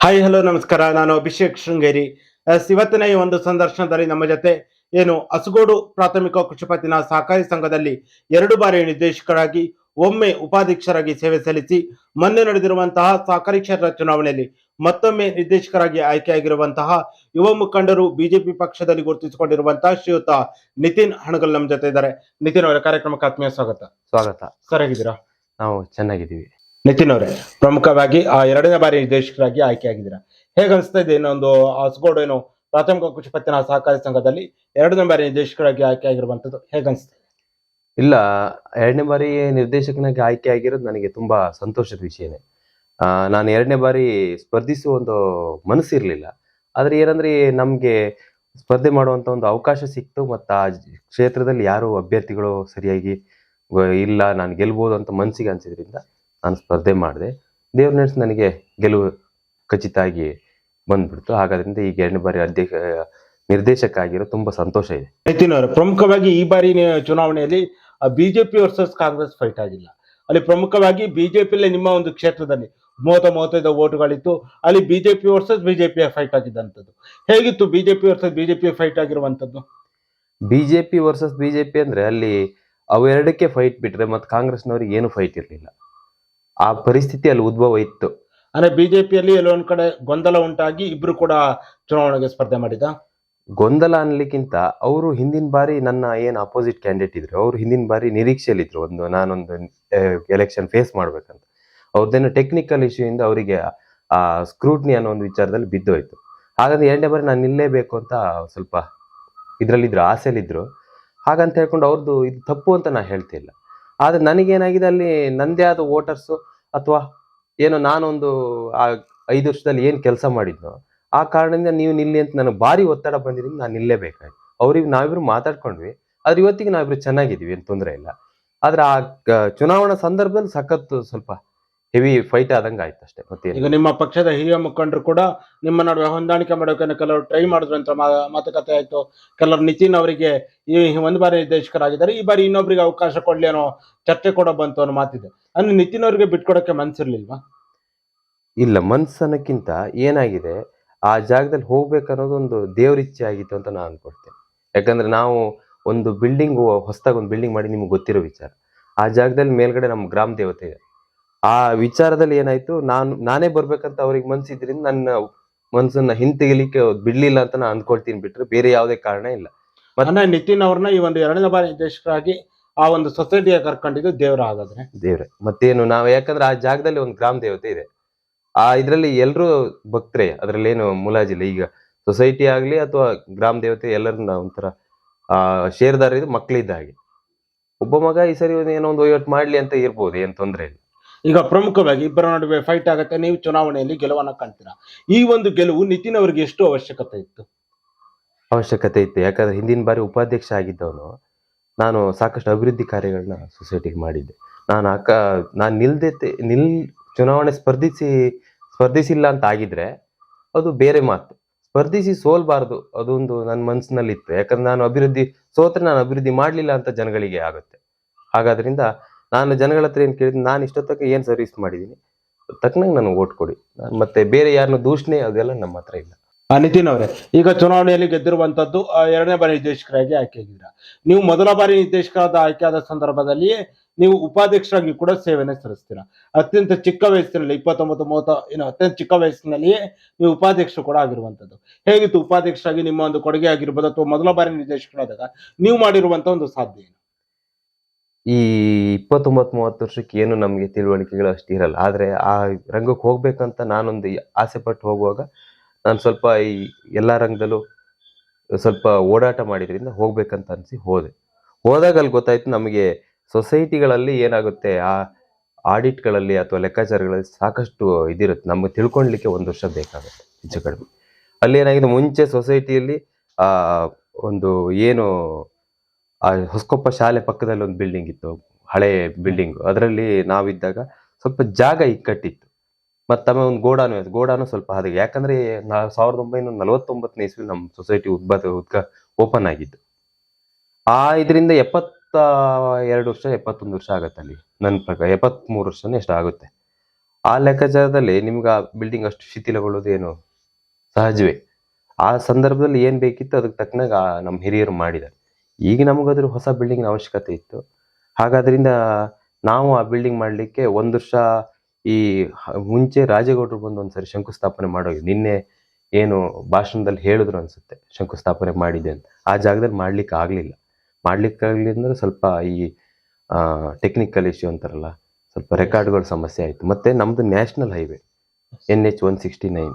Hi hello ನಮಸ್ಕಾರ. ನಾನು ಅಭಿಷೇಕ್ ಶೃಂಗೇರಿ. ಇವತ್ತಿನ ಈ ಒಂದು ಸಂದರ್ಶನದಲ್ಲಿ ನಮ್ಮ ಜೊತೆ ಏನು ಅಸಗೋಡು ಪ್ರಾಥಮಿಕ ಕೃಷಿ ಪತ್ತಿನ ಸಹಕಾರಿ ಸಂಘದಲ್ಲಿ ಎರಡು ಬಾರಿ ನಿರ್ದೇಶಕರಾಗಿ ಒಮ್ಮೆ ಉಪಾಧ್ಯಕ್ಷರಾಗಿ ಸೇವೆ ಸಲ್ಲಿಸಿ ಮೊನ್ನೆ ನಡೆದಿರುವಂತಹ ಸಹಕಾರಿ ಕ್ಷೇತ್ರ ಚುನಾವಣೆಯಲ್ಲಿ ಮತ್ತೊಮ್ಮೆ ನಿರ್ದೇಶಕರಾಗಿ ಆಯ್ಕೆಯಾಗಿರುವಂತಹ ಯುವ ಮುಖಂಡರು ಬಿಜೆಪಿ ಪಕ್ಷದಲ್ಲಿ ಗುರುತಿಸಿಕೊಂಡಿರುವಂತಹ ಶ್ರೀಯುತ ನಿತಿನ್ ಹಣಗಲ್ ನಮ್ಮ ಜೊತೆ ಇದ್ದಾರೆ. ನಿತಿನ್ ಅವರ ಕಾರ್ಯಕ್ರಮಕ್ಕೆ ಆತ್ಮೀಯ ಸ್ವಾಗತ. ಸ್ವಾಗತ. ಸರ್ ಹೇಗಿದ್ದೀರಾ? ನಾವು ಚೆನ್ನಾಗಿದ್ದೀವಿ. ನಿತಿನ್ ಅವರೇ, ಪ್ರಮುಖವಾಗಿ ಆ ಎರಡನೇ ಬಾರಿ ನಿರ್ದೇಶಕರಾಗಿ ಆಯ್ಕೆಯಾಗಿದ್ದೀರಾ. ಹೇಗೆ ಅನಿಸ್ತಾ ಇದೆ ಇನ್ನೊಂದು ಹಸಗೋಡು ಏನು ಪ್ರಾಥಮಿಕ ಕೃಷಿ ಪತ್ತಿನ ಸಹಕಾರಿ ಸಂಘದಲ್ಲಿ ಎರಡನೇ ಬಾರಿ ನಿರ್ದೇಶಕರಾಗಿ ಆಯ್ಕೆಯಾಗಿರುವಂತದ್ದು ಹೇಗೆ ಅನಿಸ್ತಾ ಇದೆ? ಇಲ್ಲ, ಎರಡನೇ ಬಾರಿ ನಿರ್ದೇಶಕನಾಗಿ ಆಯ್ಕೆ ಆಗಿರೋದು ನನಗೆ ತುಂಬಾ ಸಂತೋಷದ ವಿಷಯನೇ. ನಾನು ಎರಡನೇ ಬಾರಿ ಸ್ಪರ್ಧಿಸುವ ಒಂದು ಮನಸ್ಸು ಇರಲಿಲ್ಲ ಆದ್ರೆ ಏನಂದ್ರೆ ನಮ್ಗೆ ಸ್ಪರ್ಧೆ ಮಾಡುವಂತ ಒಂದು ಅವಕಾಶ ಸಿಕ್ತು ಮತ್ತು ಆ ಕ್ಷೇತ್ರದಲ್ಲಿ ಯಾರು ಅಭ್ಯರ್ಥಿಗಳು ಸರಿಯಾಗಿ ಇಲ್ಲ, ನಾನು ಗೆಲ್ಬೋದು ಅಂತ ಮನಸ್ಸಿಗೆ ಅನ್ಸಿದ್ರಿಂದ ನಾನು ಸ್ಪರ್ಧೆ ಮಾಡಿದೆ. ದೇವ್ರ ನಡೆಸಿ ನನಗೆ ಗೆಲುವು ಖಚಿತ ಆಗಿ ಬಂದ್ಬಿಡ್ತು. ಹಾಗಾದ್ರಿಂದ ಈಗ ಎರಡನೇ ಬಾರಿ ಅಧ್ಯಕ್ಷ ನಿರ್ದೇಶಕ ಆಗಿರೋ ತುಂಬಾ ಸಂತೋಷ ಇದೆ. ನಿತಿನ್ ಅವರು ಪ್ರಮುಖವಾಗಿ ಈ ಬಾರಿ ಚುನಾವಣೆಯಲ್ಲಿ ಬಿಜೆಪಿ ವರ್ಸಸ್ ಕಾಂಗ್ರೆಸ್ ಫೈಟ್ ಆಗಿಲ್ಲ. ಅಲ್ಲಿ ಪ್ರಮುಖವಾಗಿ ಬಿಜೆಪಿಯಲ್ಲಿ ನಿಮ್ಮ ಒಂದು ಕ್ಷೇತ್ರದಲ್ಲಿ ಮೂವತ್ತ ಮೂವತ್ತೈದು ಓಟುಗಳಿತ್ತು ಅಲ್ಲಿ ಬಿಜೆಪಿ ವರ್ಸಸ್ ಬಿಜೆಪಿ ಫೈಟ್ ಆಗಿದ್ದಂಥದ್ದು. ಹೇಗಿತ್ತು ಬಿಜೆಪಿ ವರ್ಸಸ್ ಬಿಜೆಪಿ ಫೈಟ್ ಆಗಿರುವಂತದ್ದು ಬಿಜೆಪಿ ವರ್ಸಸ್ ಬಿಜೆಪಿ ಅಂದ್ರೆ ಅಲ್ಲಿ ಅವೆರಡಕ್ಕೆ ಫೈಟ್ ಬಿಟ್ರೆ ಮತ್ತೆ ಕಾಂಗ್ರೆಸ್ನವ್ರಿಗೆ ಏನು ಫೈಟ್ ಇರಲಿಲ್ಲ. ಆ ಪರಿಸ್ಥಿತಿ ಅಲ್ಲಿ ಉದ್ಭವ ಇತ್ತು. ಅಂದ್ರೆ ಬಿಜೆಪಿಯಲ್ಲಿ ಎಲ್ಲೋ ಒಂದ್ ಕಡೆ ಗೊಂದಲ ಉಂಟಾಗಿ ಇಬ್ರು ಕೂಡ ಚುನಾವಣೆಗೆ ಸ್ಪರ್ಧೆ ಮಾಡಿದ? ಗೊಂದಲ ಅನ್ಲಿಕ್ಕಿಂತ ಅವರು ಹಿಂದಿನ ಬಾರಿ ನನ್ನ ಏನು ಅಪೋಸಿಟ್ ಕ್ಯಾಂಡಿಡೇಟ್ ಇದ್ರು ಅವ್ರು ಹಿಂದಿನ ಬಾರಿ ನಿರೀಕ್ಷೆಯಲ್ಲಿದ್ರು ಒಂದು ನಾನೊಂದು ಎಲೆಕ್ಷನ್ ಫೇಸ್ ಮಾಡ್ಬೇಕಂತ. ಅವ್ರದ್ದೇನು ಟೆಕ್ನಿಕಲ್ ಇಶ್ಯೂ ಇಂದ ಅವರಿಗೆ ಆ ಸ್ಕ್ರೂಟ್ನಿ ಅನ್ನೋ ಒಂದು ವಿಚಾರದಲ್ಲಿ ಬಿದ್ದೋಯ್ತು ಹಾಗಾದ್ರೆ ಎರಡನೇ ಬಾರಿ ನಾನು ನಿಲ್ಲೇಬೇಕು ಅಂತ ಸ್ವಲ್ಪ ಇದ್ರಲ್ಲಿದ್ರು ಆಸೆಲಿದ್ರು ಹಾಗಂತ ಹೇಳ್ಕೊಂಡು ಅವ್ರದ್ದು ಇದು ತಪ್ಪು ಅಂತ ನಾನು ಹೇಳ್ತಿಲ್ಲ. ಆದ್ರೆ ನನಗೇನಾಗಿದೆ ಅಲ್ಲಿ ನಂದೇ ಆದ ವೋಟರ್ಸು ಅಥವಾ ಏನೋ ನಾನೊಂದು ಆ ಐದು ವರ್ಷದಲ್ಲಿ ಏನು ಕೆಲಸ ಮಾಡಿದ್ನೋ, ಆ ಕಾರಣದಿಂದ ನೀವು ನಿಲ್ಲಿ ಅಂತ ನನಗೆ ಭಾರಿ ಒತ್ತಡ ಬಂದಿದ್ದೀನಿ ನಾನು ನಿಲ್ಲೇಬೇಕಾಯ್ತು. ಅವ್ರಿಗೆ ನಾವಿಬ್ರು ಮಾತಾಡ್ಕೊಂಡ್ವಿ, ಆದ್ರೆ ಇವತ್ತಿಗೆ ನಾವಿಬ್ರು ಚೆನ್ನಾಗಿದ್ದೀವಿ, ಏನು ತೊಂದರೆ ಇಲ್ಲ. ಆದ್ರೆ ಆ, ಚುನಾವಣಾ ಸಂದರ್ಭದಲ್ಲಿ ಸಖತ್ತು ಸ್ವಲ್ಪ ಹೆವಿ ಫೈಟ್ ಆದಂಗೆ ಆಯ್ತು ಅಷ್ಟೇ ಮತ್ತೆ ಈಗ ನಿಮ್ಮ ಪಕ್ಷದ ಹಿರಿಯ ಮುಖಂಡರು ಕೂಡ ನಿಮ್ಮ ನಡುವೆ ಹೊಂದಾಣಿಕೆ ಮಾಡೋಕೆ ಕೆಲವರು ಟ್ರೈ ಮಾಡಿದ್ರು ಅಂತ ಮಾತುಕತೆ ಆಯ್ತು. ಕೆಲವರು ನಿತಿನ್ ಅವರಿಗೆ ಈ ಒಂದು ಬಾರಿ ನಿರ್ದೇಶಕರಾಗಿದ್ದಾರೆ ಈ ಬಾರಿ ಇನ್ನೊಬ್ರಿಗೆ ಅವಕಾಶ ಕೊಡ್ಲಿ ಅನ್ನೋ ಚರ್ಚೆ ಕೂಡ ಬಂತು ಅನ್ನೋ ಮಾತಿದೆ. ಅಂದ್ರೆ ನಿತಿನ್ ಅವರಿಗೆ ಬಿಟ್ಕೊಡಕ್ಕೆ ಮನ್ಸಿರ್ಲಿಲ್ವಾ? ಇಲ್ಲ ಮನ್ಸನ್ನಕ್ಕಿಂತ ಏನಾಗಿದೆ ಆ ಜಾಗದಲ್ಲಿ ಹೋಗ್ಬೇಕನ್ನೋದು ಒಂದು ದೇವರಿಚ್ಛೆ ಆಗಿತ್ತು ಅಂತ ನಾನು ಅನ್ಕೊಳ್ತೇನೆ. ಯಾಕಂದ್ರೆ ನಾವು ಒಂದು ಬಿಲ್ಡಿಂಗ್ ಹೊಸದಾಗಿ ಒಂದು ಬಿಲ್ಡಿಂಗ್ ಮಾಡಿ ನಿಮ್ಗೆ ಗೊತ್ತಿರೋ ವಿಚಾರ. ಆ ಜಾಗದಲ್ಲಿ ಮೇಲ್ಗಡೆ ನಮ್ಮ ಗ್ರಾಮ ದೇವತೆ ಇದೆ. ಆ ವಿಚಾರದಲ್ಲಿ ಏನಾಯ್ತು? ನಾನು ನಾನೇ ಬರ್ಬೇಕಂತ ಅವ್ರಿಗೆ ಮನ್ಸಿದ್ರಿಂದ ನನ್ನ ಮನ್ಸನ್ನ ಹಿಂತೆಗಿಲಿಕ್ಕೆ ಬಿಡ್ಲಿಲ್ಲ ಅಂತ ನಾನು ಅಂದ್ಕೊಳ್ತೀನಿ ಬಿಟ್ರೆ ಬೇರೆ ಯಾವುದೇ ಕಾರಣ ಇಲ್ಲ. ಮತ್ತೆ ನಿತಿನ್ ಅವ್ರನ್ನ ಈ ಒಂದು ಎರಡನೇ ಬಾರಿ ನಿರ್ದೇಶಕರಾಗಿ ಆ ಒಂದು ಸೊಸೈಟಿಗೆ ಕರ್ಕೊಂಡಿದ್ದು ದೇವರ ಹಾಗಾದ್ರೆ. ದೇವ್ರೆ. ಮತ್ತೇನು ನಾವು ಯಾಕಂದ್ರೆ ಆ ಜಾಗದಲ್ಲಿ ಒಂದು ಗ್ರಾಮ ದೇವತೆ ಇದೆ. ಆ ಇದ್ರಲ್ಲಿ ಎಲ್ರು ಭಕ್ತರೇ ಅದ್ರಲ್ಲಿ ಏನು ಮುಲಾಜಿಲ್ಲ ಈಗ ಸೊಸೈಟಿ ಆಗ್ಲಿ ಅಥವಾ ಗ್ರಾಮ ದೇವತೆ ಎಲ್ಲರನ್ನ ಒಂಥರ ಆ ಶೇರ್ದಾರ ಇದು ಮಕ್ಕಳಿದ್ದ ಹಾಗೆ ಒಬ್ಬ ಮಗ ಈ ಸರಿ ಒಂದ್ ಏನೋ ಒಂದು ವಹಿವಾಟು ಮಾಡ್ಲಿ ಅಂತ ಇರ್ಬೋದು ಏನ್ ತೊಂದ್ರೆ ಇಲ್ಲ. ಈಗ ಪ್ರಮುಖವಾಗಿ ಇಬ್ಬರ ನಡುವೆ ಫೈಟ್ ಆಗುತ್ತೆ. ನೀವು ಚುನಾವಣೆಯಲ್ಲಿ ಗೆಲುವನ್ನ ಕಾಣ್ತೀರಾ? ಈ ಒಂದು ಗೆಲುವು ನಿತಿನ್ ಅವರಿಗೆ ಎಷ್ಟು ಅವಶ್ಯಕತೆ ಇತ್ತು? ಅವಶ್ಯಕತೆ ಇತ್ತು. ಯಾಕಂದ್ರೆ ಹಿಂದಿನ ಬಾರಿ ಉಪಾಧ್ಯಕ್ಷ ಆಗಿದ್ದವನು, ನಾನು ಸಾಕಷ್ಟು ಅಭಿವೃದ್ಧಿ ಕಾರ್ಯಗಳನ್ನ ಸೊಸೈಟಿಗೆ ಮಾಡಿದ್ದೆ. ನಾನು ಅಕ್ಕ ನಾನು ನಿಲ್ದೆ ನಿಲ್, ಚುನಾವಣೆ ಸ್ಪರ್ಧಿಸಿ, ಸ್ಪರ್ಧಿಸಿಲ್ಲ ಅಂತ ಆಗಿದ್ರೆ ಅದು ಬೇರೆ ಮಾತು. ಸ್ಪರ್ಧಿಸಿ ಸೋಲ್ಬಾರ್ದು, ಅದೊಂದು ನನ್ನ ಮನಸ್ಸಿನಲ್ಲಿತ್ತು ಯಾಕಂದ್ರೆ ನಾನು ಅಭಿವೃದ್ಧಿ, ಸೋತ್ರೆ ನಾನು ಅಭಿವೃದ್ಧಿ ಮಾಡಲಿಲ್ಲ ಅಂತ ಜನಗಳಿಗೆ ಆಗುತ್ತೆ. ಹಾಗಾದ್ರಿಂದ ನಾನು ಜನಗಳ ಹತ್ರ ಏನು ಕೇಳಿದ್ದೀನಿ ನಾನು ಇಷ್ಟೊತ್ತಕ್ಕೆ ಏನು ಸರ್ವಿಸ್ ಮಾಡಿದ್ದೀನಿ ತಕ್ಕನಾಗ ನನಗೆ ಓಟ್ ಕೊಡಿ. ಮತ್ತೆ ಬೇರೆ ಯಾರನ್ನ ದೂಷಣೆ ಅದೆಲ್ಲ ನಮ್ಮ ಹತ್ರ ಇಲ್ಲ. ನಿತಿನ್ ಅವರೇ, ಈಗ ಚುನಾವಣೆಯಲ್ಲಿ ಗೆದ್ದಿರುವಂತದ್ದು ಎರಡನೇ ಬಾರಿ ನಿರ್ದೇಶಕರಾಗಿ ಆಯ್ಕೆಯಾಗಿದ್ದೀರಾ? ನೀವು ಮೊದಲ ಬಾರಿ ನಿರ್ದೇಶಕರಾದ ಆದ ಸಂದರ್ಭದಲ್ಲಿಯೇ ನೀವು ಉಪಾಧ್ಯಕ್ಷರಾಗಿ ಕೂಡ ಸೇವೆಯನ್ನು ಸಲ್ಲಿಸ್ತೀರಾ? ಅತ್ಯಂತ ಚಿಕ್ಕ ವಯಸ್ಸಿನಲ್ಲಿ, ಇಪ್ಪತ್ತೊಂಬತ್ತು, ಮೂವತ್ತ, ಏನು, ಅತ್ಯಂತ ಚಿಕ್ಕ ವಯಸ್ಸಿನಲ್ಲಿಯೇ ನೀವು ಉಪಾಧ್ಯಕ್ಷರು ಕೂಡ ಆಗಿರುವಂತದ್ದು ಹೇಗಿತ್ತು ಉಪಾಧ್ಯಕ್ಷರಾಗಿ ನಿಮ್ಮ ಒಂದು ಕೊಡುಗೆ ಆಗಿರ್ಬೋದು ಅಥವಾ ಮೊದಲ ಬಾರಿ ನಿರ್ದೇಶಕರಾದಾಗ ನೀವು ಮಾಡಿರುವಂತ ಒಂದು ಸಾಧ್ಯ ಏನು? ಈ ಇಪ್ಪತ್ತೊಂಬತ್ತು ಮೂವತ್ತು ವರ್ಷಕ್ಕೆ ಏನು ನಮಗೆ ತಿಳುವಳಿಕೆಗಳು ಅಷ್ಟು ಇರಲ್ಲ. ಆದರೆ ಆ ರಂಗಕ್ಕೆ ಹೋಗ್ಬೇಕಂತ ನಾನೊಂದು ಆಸೆ ಪಟ್ಟು ಹೋಗುವಾಗ ನಾನು ಸ್ವಲ್ಪ ಈ ಎಲ್ಲ ರಂಗದಲ್ಲೂ ಸ್ವಲ್ಪ ಓಡಾಟ ಮಾಡಿದ್ರಿಂದ ಹೋಗ್ಬೇಕಂತ ಅನಿಸಿ ಹೋದೆ. ಹೋದಾಗ ಅಲ್ಲಿ ಗೊತ್ತಾಯ್ತು ನಮಗೆ ಸೊಸೈಟಿಗಳಲ್ಲಿ ಏನಾಗುತ್ತೆ, ಆ ಆಡಿಟ್ಗಳಲ್ಲಿ ಅಥವಾ ಲೆಕ್ಕಾಚಾರಗಳಲ್ಲಿ ಸಾಕಷ್ಟು ಇದಿರುತ್ತೆ. ನಮಗೆ ತಿಳ್ಕೊಳ್ಲಿಕ್ಕೆ ಒಂದು ವರ್ಷ ಬೇಕಾಗುತ್ತೆ ಹೆಚ್ಚು ಕಡಿಮೆ. ಅಲ್ಲಿ ಏನಾಗಿದೆ, ಮುಂಚೆ ಸೊಸೈಟಿಯಲ್ಲಿ ಒಂದು ಏನು ಆ ಹೊಸಕೊಪ್ಪ ಶಾಲೆ ಪಕ್ಕದಲ್ಲಿ ಒಂದು ಬಿಲ್ಡಿಂಗ್ ಇತ್ತು, ಹಳೆ ಬಿಲ್ಡಿಂಗ್ ಅದರಲ್ಲಿ ನಾವಿದ್ದಾಗ ಸ್ವಲ್ಪ ಜಾಗ ಇಕ್ಕಟ್ಟಿತ್ತು. ಮತ್ತೆ ಒಂದು ಗೋಡಾನು ಗೋಡಾನು ಸ್ವಲ್ಪ ಹದಗೆ. ಯಾಕಂದ್ರೆ ಸಾವಿರದ ಒಂಬೈನೂರ ನಲವತ್ತೊಂಬತ್ತನೇ ಇಸ್ವಿ ನಮ್ಮ ಸೊಸೈಟಿ ಉದ್ಭಾತ ಉದ್ಘ ಓಪನ್ ಆಗಿದ್ದು ಆ ಇದರಿಂದ ಎಪ್ಪತ್ತ ಎರಡು ವರ್ಷ, ಎಪ್ಪತ್ತೊಂದು ವರ್ಷ ಆಗುತ್ತೆ ಅಲ್ಲಿ. ನನ್ನ ಪ್ರಕಾರ ಎಪ್ಪತ್ಮೂರು ವರ್ಷನೇ ಎಷ್ಟು ಆಗುತ್ತೆ. ಆ ಲೆಕ್ಕಾಚಾರದಲ್ಲಿ ನಿಮ್ಗೆ ಆ ಬಿಲ್ಡಿಂಗ್ ಅಷ್ಟು ಶಿಥಿಲಗೊಳ್ಳೋದು ಏನು ಸಹಜವೇ? ಆ ಸಂದರ್ಭದಲ್ಲಿ ಏನು ಬೇಕಿತ್ತು ಅದಕ್ಕೆ ತಕ್ಕನಾಗ ನಮ್ಮ ಹಿರಿಯರು ಮಾಡಿದ್ದಾರೆ. ಈಗ ನಮಗಾದ್ರೆ ಹೊಸ ಬಿಲ್ಡಿಂಗ್ ಅವಶ್ಯಕತೆ ಇತ್ತು. ಹಾಗಾದ್ರಿಂದ ನಾವು ಆ ಬಿಲ್ಡಿಂಗ್ ಮಾಡ್ಲಿಕ್ಕೆ ಒಂದು ವರ್ಷ ಈ ಮುಂಚೆ ರಾಜೇಗೌಡರು ಬಂದು ಒಂದ್ಸರಿ ಶಂಕುಸ್ಥಾಪನೆ ಮಾಡೋದು. ನಿನ್ನೆ ಏನು ಭಾಷಣದಲ್ಲಿ ಹೇಳಿದ್ರು ಅನ್ಸುತ್ತೆ, ಶಂಕುಸ್ಥಾಪನೆ ಮಾಡಿದೆ ಅಂತ. ಆ ಜಾಗದಲ್ಲಿ ಮಾಡ್ಲಿಕ್ಕೆ ಆಗ್ಲಿಲ್ಲ. ಮಾಡ್ಲಿಕ್ಕೆ ಆಗ್ಲಿಲ್ಲ ಅಂದ್ರೆ ಸ್ವಲ್ಪ ಈ ಟೆಕ್ನಿಕಲ್ ಇಶ್ಯೂ ಅಂತಾರಲ್ಲ, ಸ್ವಲ್ಪ ರೆಕಾರ್ಡ್ಗಳ ಸಮಸ್ಯೆ ಆಯ್ತು. ಮತ್ತೆ ನಮ್ದು national highway N H one sixty nine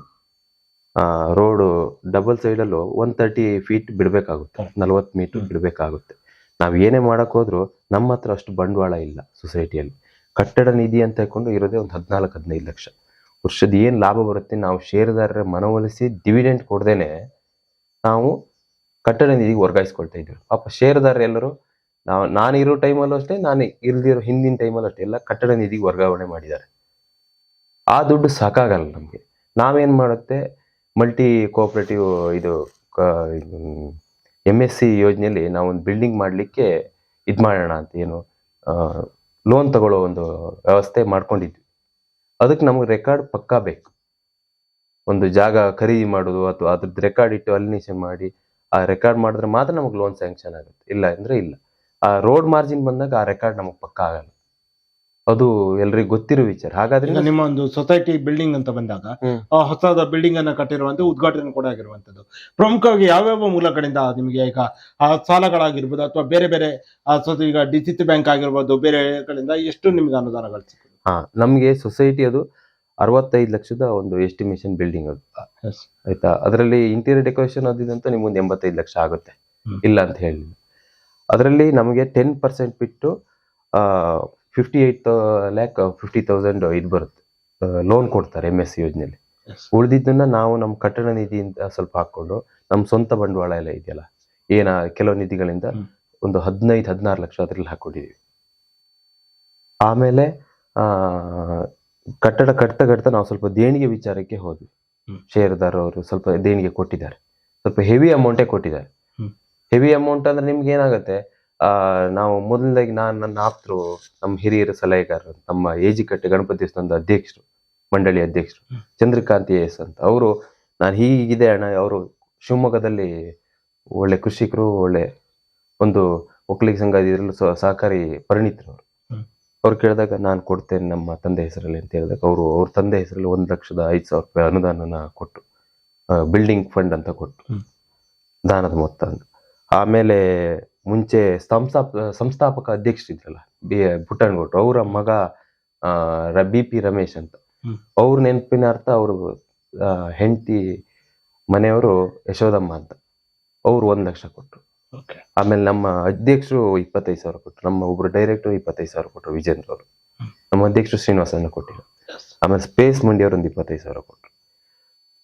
road double ಸೈಡಲ್ಲೂ one thirty feet ಬಿಡಬೇಕಾಗುತ್ತೆ. ನಲವತ್ತು ಮೀಟರ್. ಬಿಡಬೇಕಾಗುತ್ತೆ. ನಾವು ಏನೇ ಮಾಡಕ್ ಹೋದ್ರು ನಮ್ಮ ಹತ್ರ ಅಷ್ಟು ಬಂಡವಾಳ ಇಲ್ಲ ಸೊಸೈಟಿಯಲ್ಲಿ ಕಟ್ಟಡ ನಿಧಿ ಅಂತ ಹೇಳ್ಕೊಂಡು ಇರೋದೇ ಒಂದು ಹದಿನಾಲ್ಕು ಹದಿನೈದು ಲಕ್ಷ. ವರ್ಷದ ಏನು ಲಾಭ ಬರುತ್ತೆ ನಾವು ಷೇರುದಾರರ ಮನವೊಲಿಸಿ ಡಿವಿಡೆಂಟ್ ಕೊಡ್ದೇನೆ ನಾವು ಕಟ್ಟಡ ನಿಧಿಗೆ ವರ್ಗಾಯಿಸ್ಕೊಳ್ತಾ ಇದ್ದೀವಿ. ಪಾಪ ಷೇರುದಾರರು ಎಲ್ಲರೂ ನಾವು ನಾನು ಇರೋ ಟೈಮಲ್ಲೂ ಅಷ್ಟೇ ನಾನು ಇಲ್ದಿರೋ ಹಿಂದಿನ ಟೈಮಲ್ಲೂ ಅಷ್ಟೇ ಎಲ್ಲ ಕಟ್ಟಡ ನಿಧಿಗೆ ವರ್ಗಾವಣೆ ಮಾಡಿದ್ದಾರೆ. ಆ ದುಡ್ಡು ಸಾಕಾಗಲ್ಲ ನಮಗೆ. ನಾವೇನು ಮಾಡುತ್ತೆ? ಮಲ್ಟಿ ಕೋಆಪರೇಟಿವ್ ಇದು ಎಂ ಎಸ್ ಸಿ ಯೋಜನೆಯಲ್ಲಿ ನಾವು ಒಂದು ಬಿಲ್ಡಿಂಗ್ ಮಾಡಲಿಕ್ಕೆ ಇದು ಮಾಡೋಣ ಅಂತ ಏನು ಲೋನ್ ತಗೊಳ್ಳೋ ಒಂದು ವ್ಯವಸ್ಥೆ ಮಾಡ್ಕೊಂಡಿದ್ವಿ. ಅದಕ್ಕೆ ನಮಗೆ ರೆಕಾರ್ಡ್ ಪಕ್ಕಾ ಬೇಕು. ಒಂದು ಜಾಗ ಖರೀದಿ ಮಾಡೋದು ಅಥವಾ ಅದ್ರದ್ದು ರೆಕಾರ್ಡ್ ಇಟ್ಟು ಅಲಿನೇಷನ್ ಮಾಡಿ, ಆ ರೆಕಾರ್ಡ್ ಮಾಡಿದ್ರೆ ಮಾತ್ರ ನಮಗೆ ಲೋನ್ ಸ್ಯಾಂಕ್ಷನ್ ಆಗುತ್ತೆ. ಇಲ್ಲ ಅಂದರೆ ಇಲ್ಲ. ಆ ರೋಡ್ ಮಾರ್ಜಿನ್ ಬಂದಾಗ ಆ ರೆಕಾರ್ಡ್ ನಮಗೆ ಪಕ್ಕಾ ಆಗಲ್ಲ. ಅದು ಎಲ್ರಿಗೂ ಗೊತ್ತಿರೋ ವಿಚಾರ. ಹಾಗಾದ್ರೆ ನಿಮ್ಮ ಒಂದು ಸೊಸೈಟಿ ಬಿಲ್ಡಿಂಗ್ ಅಂತ ಬಂದಾಗ ಆ ಹೊಸದ ಬಿಲ್ಡಿಂಗ್ ಅನ್ನ ಕಟ್ಟಿರುವಂತ ಉದ್ಘಾಟನೆ ಕೂಡ ಆಗಿರುವಂತದ್ದು ಪ್ರಮುಖವಾಗಿ ಯಾವ್ಯಾವ ಮೂಲಗಳಿಂದ ನಿಮಗೆ ಈಗ ಆ ಸಾಲಗಳಾಗಿರ್ಬೋದು ಅಥವಾ ಬೇರೆ ಬೇರೆ ಈಗ ಡಿ ಸಿ ಬ್ಯಾಂಕ್ ಆಗಿರ್ಬೋದು ಬೇರೆ ಕಡೆಯಿಂದ ಎಷ್ಟು ನಿಮ್ಗೆ ಅನುದಾನಗಳು ಹಾ ನಮ್ಗೆ ಸೊಸೈಟಿ ಅದು ಅರವತ್ತೈದು ಲಕ್ಷದ ಒಂದು ಎಸ್ಟಿಮೇಷನ್ ಬಿಲ್ಡಿಂಗ್ ಅದು. ಆಯ್ತಾ? ಅದರಲ್ಲಿ ಇಂಟೀರಿಯರ್ ಡೆಕೋರೇಷನ್ ಅದಿದಂತ ನಿಮ್ಗೊಂದು ಎಂಬತ್ತೈದು ಲಕ್ಷ ಆಗುತ್ತೆ. ಇಲ್ಲ ಅಂತ ಹೇಳಿ ಅದರಲ್ಲಿ ನಮಗೆ ಟೆನ್ ಪರ್ಸೆಂಟ್ ಬಿಟ್ಟು fifty eight lakh fifty thousand ಇದು ಬರುತ್ತೆ. ಲೋನ್ ಕೊಡ್ತಾರೆ ಎಂ ಎಸ್ ಯೋಜನೆಯಲ್ಲಿ ಉಳಿದಿದ್ದನ್ನ ನಾವು ನಮ್ಮ ಕಟ್ಟಡ ನಿಧಿಯಿಂದ ಸ್ವಲ್ಪ ಹಾಕೊಂಡು ನಮ್ಮ ಸ್ವಂತ ಬಂಡವಾಳ ಎಲ್ಲ ಇದೆಯಲ್ಲ ಏನ ಕೆಲವು ನಿಧಿಗಳಿಂದ ಒಂದು ಹದಿನೈದು ಹದಿನಾರು ಲಕ್ಷ ಅದ್ರಲ್ಲಿ ಹಾಕೊಂಡಿದೀವಿ. ಆಮೇಲೆ ಆ ಕಟ್ಟಡ ಕಟ್ತಾ ಕಟ್ತಾ ನಾವು ಸ್ವಲ್ಪ ದೇಣಿಗೆ ವಿಚಾರಕ್ಕೆ ಹೋದ್ವಿ. ಷೇರುದಾರರು ಸ್ವಲ್ಪ ದೇಣಿಗೆ ಕೊಟ್ಟಿದ್ದಾರೆ. ಸ್ವಲ್ಪ ಹೆವಿ ಅಮೌಂಟೇ ಕೊಟ್ಟಿದ್ದಾರೆ. ಹೆವಿ ಅಮೌಂಟ್ ಅಂದ್ರೆ ನಿಮ್ಗೆ ಏನಾಗುತ್ತೆ? ನಾವು ಮೊದಲನೇದಾಗಿ ನಾನು ನನ್ನ ಆಪ್ತರು ನಮ್ಮ ಹಿರಿಯರ ಸಲಹೆಗಾರರು ನಮ್ಮ ಏಜಿಕಟ್ಟೆ ಗಣಪತಿ ದೇವಸ್ಥಾನದ ಅಧ್ಯಕ್ಷರು ಮಂಡಳಿ ಅಧ್ಯಕ್ಷರು ಚಂದ್ರಕಾಂತಿ ಎಸ್ ಅಂತ. ಅವರು ನಾನು ಹೀಗಿದೆ ಅಣ್ಣ ಅವರು ಶಿವಮೊಗ್ಗದಲ್ಲಿ ಒಳ್ಳೆ ಕೃಷಿಕರು ಒಳ್ಳೆ ಒಂದು ಒಕ್ಕಲಿಗ ಸಂಘ ಇದರಲ್ಲೂ ಸಹಕಾರಿ ಪರಿಣಿತರು ಅವರು. ಅವ್ರು ಕೇಳಿದಾಗ ನಾನು ಕೊಡ್ತೇನೆ ನಮ್ಮ ತಂದೆ ಹೆಸರಲ್ಲಿ ಅಂತ ಹೇಳಿದಾಗ ಅವರು ಅವ್ರ ತಂದೆ ಹೆಸರಲ್ಲಿ ಒಂದು ಲಕ್ಷದ ಐದು ಸಾವಿರ ರೂಪಾಯಿ ಅನುದಾನನ ಕೊಟ್ಟು ಬಿಲ್ಡಿಂಗ್ ಫಂಡ್ ಅಂತ ಕೊಟ್ಟು ದಾನದ ಮೊತ್ತ ಆಮೇಲೆ ಮುಂಚೆ ಸಂಸ್ಥಾಪ ಸಂಸ್ಥಾಪಕ ಅಧ್ಯಕ್ಷರಿದ್ರಲ್ಲ ಬಿ ಪುಟ್ಟಣಗೌಡ್ರು ಅವರ ಮಗ ಬಿ ಪಿ ರಮೇಶ್ ಅಂತ. ಅವ್ರ ನೆನಪಿನ ಅರ್ಥ ಅವರು ಹೆಂಡತಿ ಮನೆಯವರು ಯಶೋದಮ್ಮ ಅಂತ. ಅವ್ರು ಒಂದ್ ಲಕ್ಷ ಕೊಟ್ರು. ಆಮೇಲೆ ನಮ್ಮ ಅಧ್ಯಕ್ಷರು ಇಪ್ಪತ್ತೈದು ಸಾವಿರ ಕೊಟ್ರು. ನಮ್ಮ ಒಬ್ರು ಡೈರೆಕ್ಟರ್ ಇಪ್ಪತ್ತೈದು ಸಾವಿರ ಕೊಟ್ರು ವಿಜೇಂದ್ರ ಅವರು ನಮ್ಮ ಅಧ್ಯಕ್ಷರು ಶ್ರೀನಿವಾಸನ ಕೊಟ್ಟಿಲ್ಲ. ಆಮೇಲೆ ಸ್ಪೇಸ್ ಮಂಡಿಯವರು ಒಂದು ಇಪ್ಪತ್ತೈದು ಸಾವಿರ ಕೊಟ್ರು.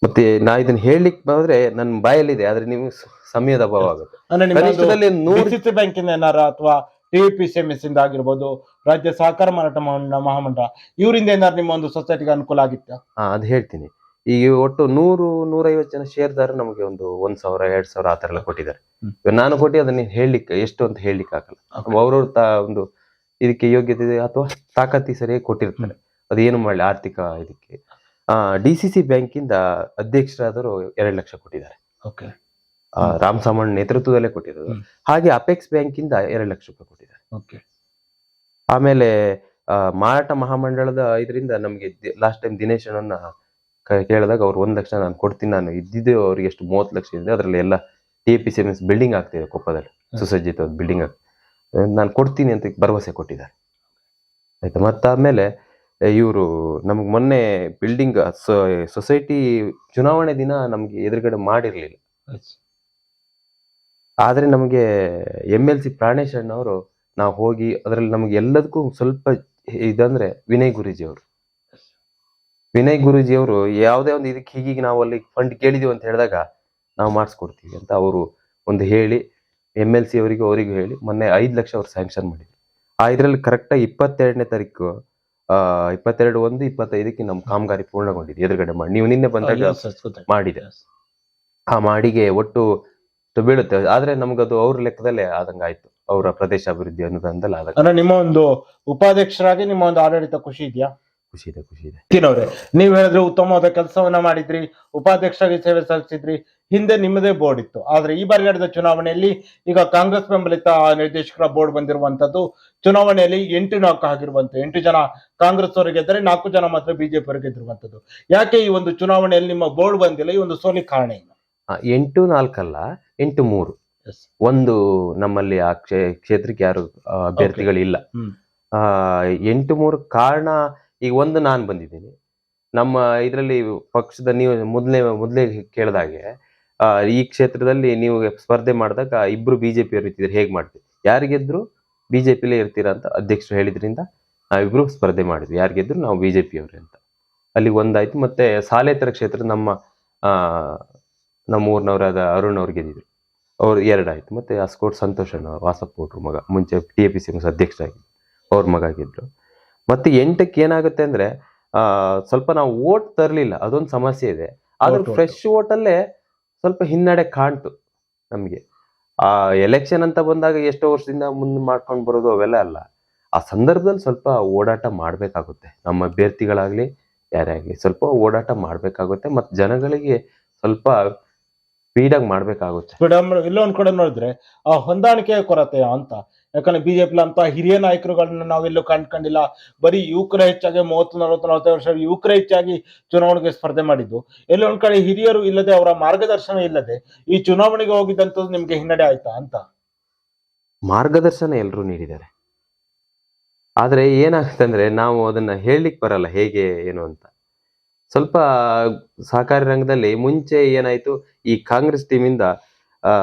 ಮತ್ತೆ ನಾ ಇದನ್ನ ಹೇಳಲಿಕ್ಕೆ ಬಂದ್ರೆ ನನ್ನ ಬಾಯಲ್ಲಿದೆ ಆದ್ರೆ ನಿಮ್ಗೆ ಸಮಯದ ಅಭಾವ ಆಗುತ್ತೆ. ಕನಿಷ್ಠದಲ್ಲಿ ನೂರು ಬ್ಯಾಂಕಿಂದ ಏನಾರ ಅಥವಾ ಟಿವಿಪಿಸಿಎಂಎಸ್ ಇಂದ ಆಗಿರ್ಬೋದು ರಾಜ್ಯ ಸಹಕಾರ ಮಾರಾಟ ಮಂಡ ಮಹಾಮಂಡಳ ಇವರಿಂದ ಏನಾದ್ರು ನಿಮ್ಮ ಒಂದು ಸೊಸೈಟಿಗೆ ಅನುಕೂಲ ಆಗಿತ್ತ ಹಾ ಅದು ಹೇಳ್ತೀನಿ. ಈಗ ಒಟ್ಟು ನೂರು ನೂರೈವತ್ತು ಜನ ಶೇರ್ದಾರ ನಮಗೆ ಒಂದು ಒಂದ್ ಸಾವಿರ ಎರಡ್ ಸಾವಿರ ಆತರ ತರ ಎಲ್ಲ ಕೊಟ್ಟಿದ್ದಾರೆ. ನಾನು ಕೊಟ್ಟು ಅದನ್ನ ಹೇಳಲಿಕ್ಕೆ ಎಷ್ಟು ಅಂತ ಹೇಳಲಿಕ್ಕೆ ಆಗಲ್ಲ. ಅವ್ರವ್ರ ತಾ ಒಂದು ಇದಕ್ಕೆ ಯೋಗ್ಯತೆ ಇದೆ ಅಥವಾ ತಾಕತ್ತಿ ಸರಿಯಾಗಿ ಕೊಟ್ಟಿರ್ತಾರೆ. ಅದೇನು ಮಾಡಲಿ ಆರ್ಥಿಕ ಇದಕ್ಕೆ. ಡಿ ಸಿ ಸಿ ಬ್ಯಾಂಕಿಂದ ಅಧ್ಯಕ್ಷರಾದರು ಎರಡು ಲಕ್ಷ ಕೊಟ್ಟಿದ್ದಾರೆ. ಓಕೆ. ರಾಮ್ ಸಾಮಣ್ಣ ನೇತೃತ್ವದಲ್ಲೇ ಕೊಟ್ಟಿರೋದು. ಹಾಗೆ ಅಪೆಕ್ಸ್ ಬ್ಯಾಂಕಿಂದ ಎರಡು ಲಕ್ಷ ರೂಪಾಯಿ ಕೊಟ್ಟಿದ್ದಾರೆ. ಓಕೆ. ಆಮೇಲೆ ಮಾರಾಟ ಮಹಾಮಂಡಳದ ಇದರಿಂದ ನಮಗೆ ಲಾಸ್ಟ್ ಟೈಮ್ ದಿನೇಶ್ ಅಣ್ಣನ ಕೇಳಿದಾಗ ಅವ್ರು ಒಂದು ಲಕ್ಷ ನಾನು ಕೊಡ್ತೀನಿ ನಾನು ಇದ್ದಿದ್ದು ಅವ್ರಿಗೆ ಎಷ್ಟು ಮೂವತ್ತು ಲಕ್ಷ ಇದೆ ಅದರಲ್ಲಿ ಎಲ್ಲ T P C M S building ಆಗ್ತಿದೆ ಕೊಪ್ಪದಲ್ಲಿ. ಸುಸಜ್ಜಿತ ಬಿಲ್ಡಿಂಗ್ ನಾನು ಕೊಡ್ತೀನಿ ಅಂತ ಭರವಸೆ ಕೊಟ್ಟಿದ್ದಾರೆ. ಆಯ್ತಾ? ಮತ್ತಾದ್ಮೇಲೆ ಇವರು ನಮಗೆ ಮೊನ್ನೆ ಬಿಲ್ಡಿಂಗ್ ಸೊಸೈಟಿ ಚುನಾವಣೆ ದಿನ ನಮ್ಗೆ ಎದುರುಗಡೆ ಮಾಡಿರ್ಲಿಲ್ಲ. ಆದ್ರೆ ನಮಗೆ ಎಂ ಎಲ್ ಸಿ ಪ್ರಾಣೇಶ್ ಅಣ್ಣವರು ನಾವು ಹೋಗಿ ಅದರಲ್ಲಿ ನಮ್ಗೆ ಎಲ್ಲದಕ್ಕೂ ಸ್ವಲ್ಪ ಇದಂದ್ರೆ ವಿನಯ್ ಗುರೂಜಿ ಅವರು. ವಿನಯ್ ಗುರೂಜಿ ಅವರು ಯಾವುದೇ ಒಂದು ಇದಕ್ಕೆ ಹೀಗೀಗ ನಾವು ಅಲ್ಲಿ ಫಂಡ್ ಕೇಳಿದೀವಿ ಅಂತ ಹೇಳಿದಾಗ ನಾವು ಮಾಡಿಸ್ಕೊಡ್ತೀವಿ ಅಂತ ಅವರು ಒಂದು ಹೇಳಿ ಎಂ ಎಲ್ ಸಿ ಅವರಿಗೂ ಅವರಿಗೂ ಹೇಳಿ ಮೊನ್ನೆ ಐದು ಲಕ್ಷ ಅವರು ಸ್ಯಾಂಕ್ಷನ್ ಮಾಡಿದ್ರು. ಆ ಇದರಲ್ಲಿ ಕರೆಕ್ಟಾಗಿ ಇಪ್ಪತ್ತೆರಡನೇ ತಾರೀಕು ಇಪ್ಪತ್ತೆರಡು ಒಂದು ಇಪ್ಪತ್ತೈದಕ್ಕೆ ನಮ್ಮ ಕಾಮಗಾರಿ ಪೂರ್ಣಗೊಂಡಿದೆ. ಎದುರುಗಡೆ ಮಾಡಿ ನೀವು ನಿನ್ನೆ ಬಂದಾಗ ಮಾಡಿದೆ. ಆ ಮಾಡಿಗೆ ಒಟ್ಟು ಬೀಳುತ್ತೆ. ಆದ್ರೆ ನಮ್ಗದು ಅವ್ರ ಲೆಕ್ಕದಲ್ಲೇ ಆದಂಗ ಆಯ್ತು. ಅವರ ಪ್ರದೇಶ ಅಭಿವೃದ್ಧಿ ಅನುದಾನದಲ್ಲಿ ಆದ ಅಂದ್ರೆ ನಿಮ್ಮ ಒಂದು ಉಪಾಧ್ಯಕ್ಷರಾಗಿ ನಿಮ್ಮ ಒಂದು ಆಡಳಿತ ಖುಷಿ ಇದೆಯಾ? ಖುಷಿ ಇದೆ ಖುಷಿ ಇದೆ. ನೀವ್ ಹೇಳಿದ್ರೆ ಉತ್ತಮವಾದ ಕೆಲಸವನ್ನ ಮಾಡಿದ್ರಿ ಉಪಾಧ್ಯಕ್ಷರಾಗಿ ಸೇವೆ ಸಲ್ಲಿಸಿದ್ರಿ ಹಿಂದೆ ನಿಮ್ಮದೇ ಬೋರ್ಡ್ ಇತ್ತು. ಆದ್ರೆ ಈ ಬಾರಿ ನಡೆದ ಚುನಾವಣೆಯಲ್ಲಿ ಈಗ ಕಾಂಗ್ರೆಸ್ ಬೆಂಬಲಿತ ನಿರ್ದೇಶಕರ ಬೋರ್ಡ್ ಬಂದಿರುವಂತದ್ದು ಚುನಾವಣೆಯಲ್ಲಿ ಎಂಟು ನಾಲ್ಕು ಆಗಿರುವಂತ. ಎಂಟು ಜನ ಕಾಂಗ್ರೆಸ್ ಅವರು ಗೆದ್ದರೆ ನಾಲ್ಕು ಜನ ಮಾತ್ರ ಬಿಜೆಪಿ ಅವರು ಗೆದ್ದಿರುವಂತದ್ದು ಯಾಕೆ ಈ ಒಂದು ಚುನಾವಣೆಯಲ್ಲಿ ನಿಮ್ಮ ಬೋರ್ಡ್ ಬಂದಿಲ್ಲ? ಈ ಒಂದು ಸೋಲಿ ಕಾರಣ ಏನು? ಎಂಟು ನಾಲ್ಕಲ್ಲ ಎಂಟು ಮೂರು. ಒಂದು ನಮ್ಮಲ್ಲಿ ಆ ಕ್ಷೇ- ಕ್ಷೇತ್ರಕ್ಕೆ ಯಾರು ಅಭ್ಯರ್ಥಿಗಳಿಲ್ಲ ಎಂಟು ಮೂರು ಕಾರಣ ಈಗ ಒಂದು ನಾನು ಬಂದಿದ್ದೀನಿ. ನಮ್ಮ ಇದರಲ್ಲಿ ಪಕ್ಷದ ನೀವು ಮೊದಲೇ ಮೊದಲೇ ಕೇಳಿದಾಗೆ ಈ ಕ್ಷೇತ್ರದಲ್ಲಿ ನೀವು ಸ್ಪರ್ಧೆ ಮಾಡಿದಾಗ ಇಬ್ರು ಬಿಜೆಪಿ ಅವರು ಇರ್ತಿದ್ರೆ. ಹೇಗೆ ಮಾಡ್ತೀವಿ ಯಾರು ಗೆದ್ರು ಬಿಜೆಪಿಲೇ ಇರ್ತೀರಾ ಅಂತ ಅಧ್ಯಕ್ಷರು ಹೇಳಿದ್ರಿಂದ ನಾವಿಬ್ರು ಸ್ಪರ್ಧೆ ಮಾಡಿದ್ವಿ. ಯಾರಿಗೆದ್ರು ನಾವು ಬಿಜೆಪಿ ಅವ್ರೆ ಅಂತ. ಅಲ್ಲಿ ಒಂದಾಯ್ತು. ಮತ್ತೆ ಸಾಲೇತರ ಕ್ಷೇತ್ರ ನಮ್ಮ ಆ ನಮ್ಮ ಊರಿನವರಾದ ಅರುಣ್ ಅವ್ರು ಗೆದ್ದಿದ್ರು. ಅವ್ರು ಎರಡಾಯ್ತು. ಮತ್ತೆ ಅಸ್ಕೋಟ್ ಸಂತೋಷ್ ಅಣ್ಣ ವಾಸಪ್ಪ ಅವ್ರ ಮಗ. ಮುಂಚೆ ಟಿ ಎ ಪಿ ಸಿ ಅಧ್ಯಕ್ಷರಾಗಿದ್ರು ಅವ್ರ ಮಗ ಆಗಿದ್ರು ಮತ್ತೆ ಎಂಟಕ್ಕೆ ಏನಾಗುತ್ತೆ ಅಂದ್ರೆ ಆ ಸ್ವಲ್ಪ ನಾವು ಓಟ್ ತರಲಿಲ್ಲ. ಅದೊಂದು ಸಮಸ್ಯೆ ಇದೆ. ಆದ್ರೆ. ಫ್ರೆಶ್ ಓಟಲ್ಲೇ ಸ್ವಲ್ಪ ಹಿನ್ನಡೆ ಕಾಣ್ತು ನಮಗೆ. ಆ ಎಲೆಕ್ಷನ್ ಅಂತ ಬಂದಾಗ ಎಷ್ಟೋ ವರ್ಷದಿಂದ ಮುಂದೆ ಮಾಡ್ಕೊಂಡು ಬರೋದು ಅವೆಲ್ಲ ಅಲ್ಲ. ಆ ಸಂದರ್ಭದಲ್ಲಿ ಸ್ವಲ್ಪ ಓಡಾಟ ಮಾಡಬೇಕಾಗುತ್ತೆ. ನಮ್ಮ ಅಭ್ಯರ್ಥಿಗಳಾಗಲಿ ಯಾರೇ ಆಗಲಿ ಸ್ವಲ್ಪ ಓಡಾಟ ಮಾಡಬೇಕಾಗುತ್ತೆ ಮತ್ತು ಜನಗಳಿಗೆ ಸ್ವಲ್ಪ ಸ್ಪೀಡಾಗಿ ಮಾಡಬೇಕಾಗುತ್ತೆ. ಮೇಡಮ್ ಇಲ್ಲ ಒಂದ್ ಕಡೆ ನೋಡಿದ್ರೆ, ಆ ಹೊಂದಾಣಿಕೆಯ ಕೊರತೆ ಅಂತ ಯಾಕಂದ್ರೆ ಬಿಜೆಪಿ ಅಂತ ಹಿರಿಯ ನಾಯಕರುಗಳನ್ನ ನಾವೆಲ್ಲೂ ಕಂಡ್ಕೊಂಡಿಲ್ಲ ಬರೀ ಯುವಕರ ಹೆಚ್ಚಾಗಿ ಮೂವತ್ತು, ನಲವತ್ತು, ನಲವತ್ತೈದು ವರ್ಷ ಯುವಕರ ಹೆಚ್ಚಾಗಿ ಚುನಾವಣೆಗೆ ಸ್ಪರ್ಧೆ ಮಾಡಿದ್ದು. ಎಲ್ಲ ಒಂದ್ ಕಡೆ ಹಿರಿಯರು ಇಲ್ಲದೆ ಅವರ ಮಾರ್ಗದರ್ಶನ ಇಲ್ಲದೆ ಈ ಚುನಾವಣೆಗೆ ಹೋಗಿದ್ದಂಥದ್ದು ನಿಮ್ಗೆ ಹಿನ್ನಡೆ ಆಯ್ತಾ ಅಂತ? ಮಾರ್ಗದರ್ಶನ ಎಲ್ಲರೂ ನೀಡಿದ್ದಾರೆ. ಆದ್ರೆ ಏನಾಗುತ್ತೆ ಅಂದ್ರೆ ನಾವು ಅದನ್ನ ಹೇಳಲಿಕ್ಕೆ ಬರಲ್ಲ ಹೇಗೆ, ಏನು ಅಂತ. ಸ್ವಲ್ಪ ಸಹಕಾರಿ ರಂಗದಲ್ಲಿ ಮುಂಚೆ ಏನಾಯ್ತು, ಈ ಕಾಂಗ್ರೆಸ್ ಟೀಮಿಂದ ಆ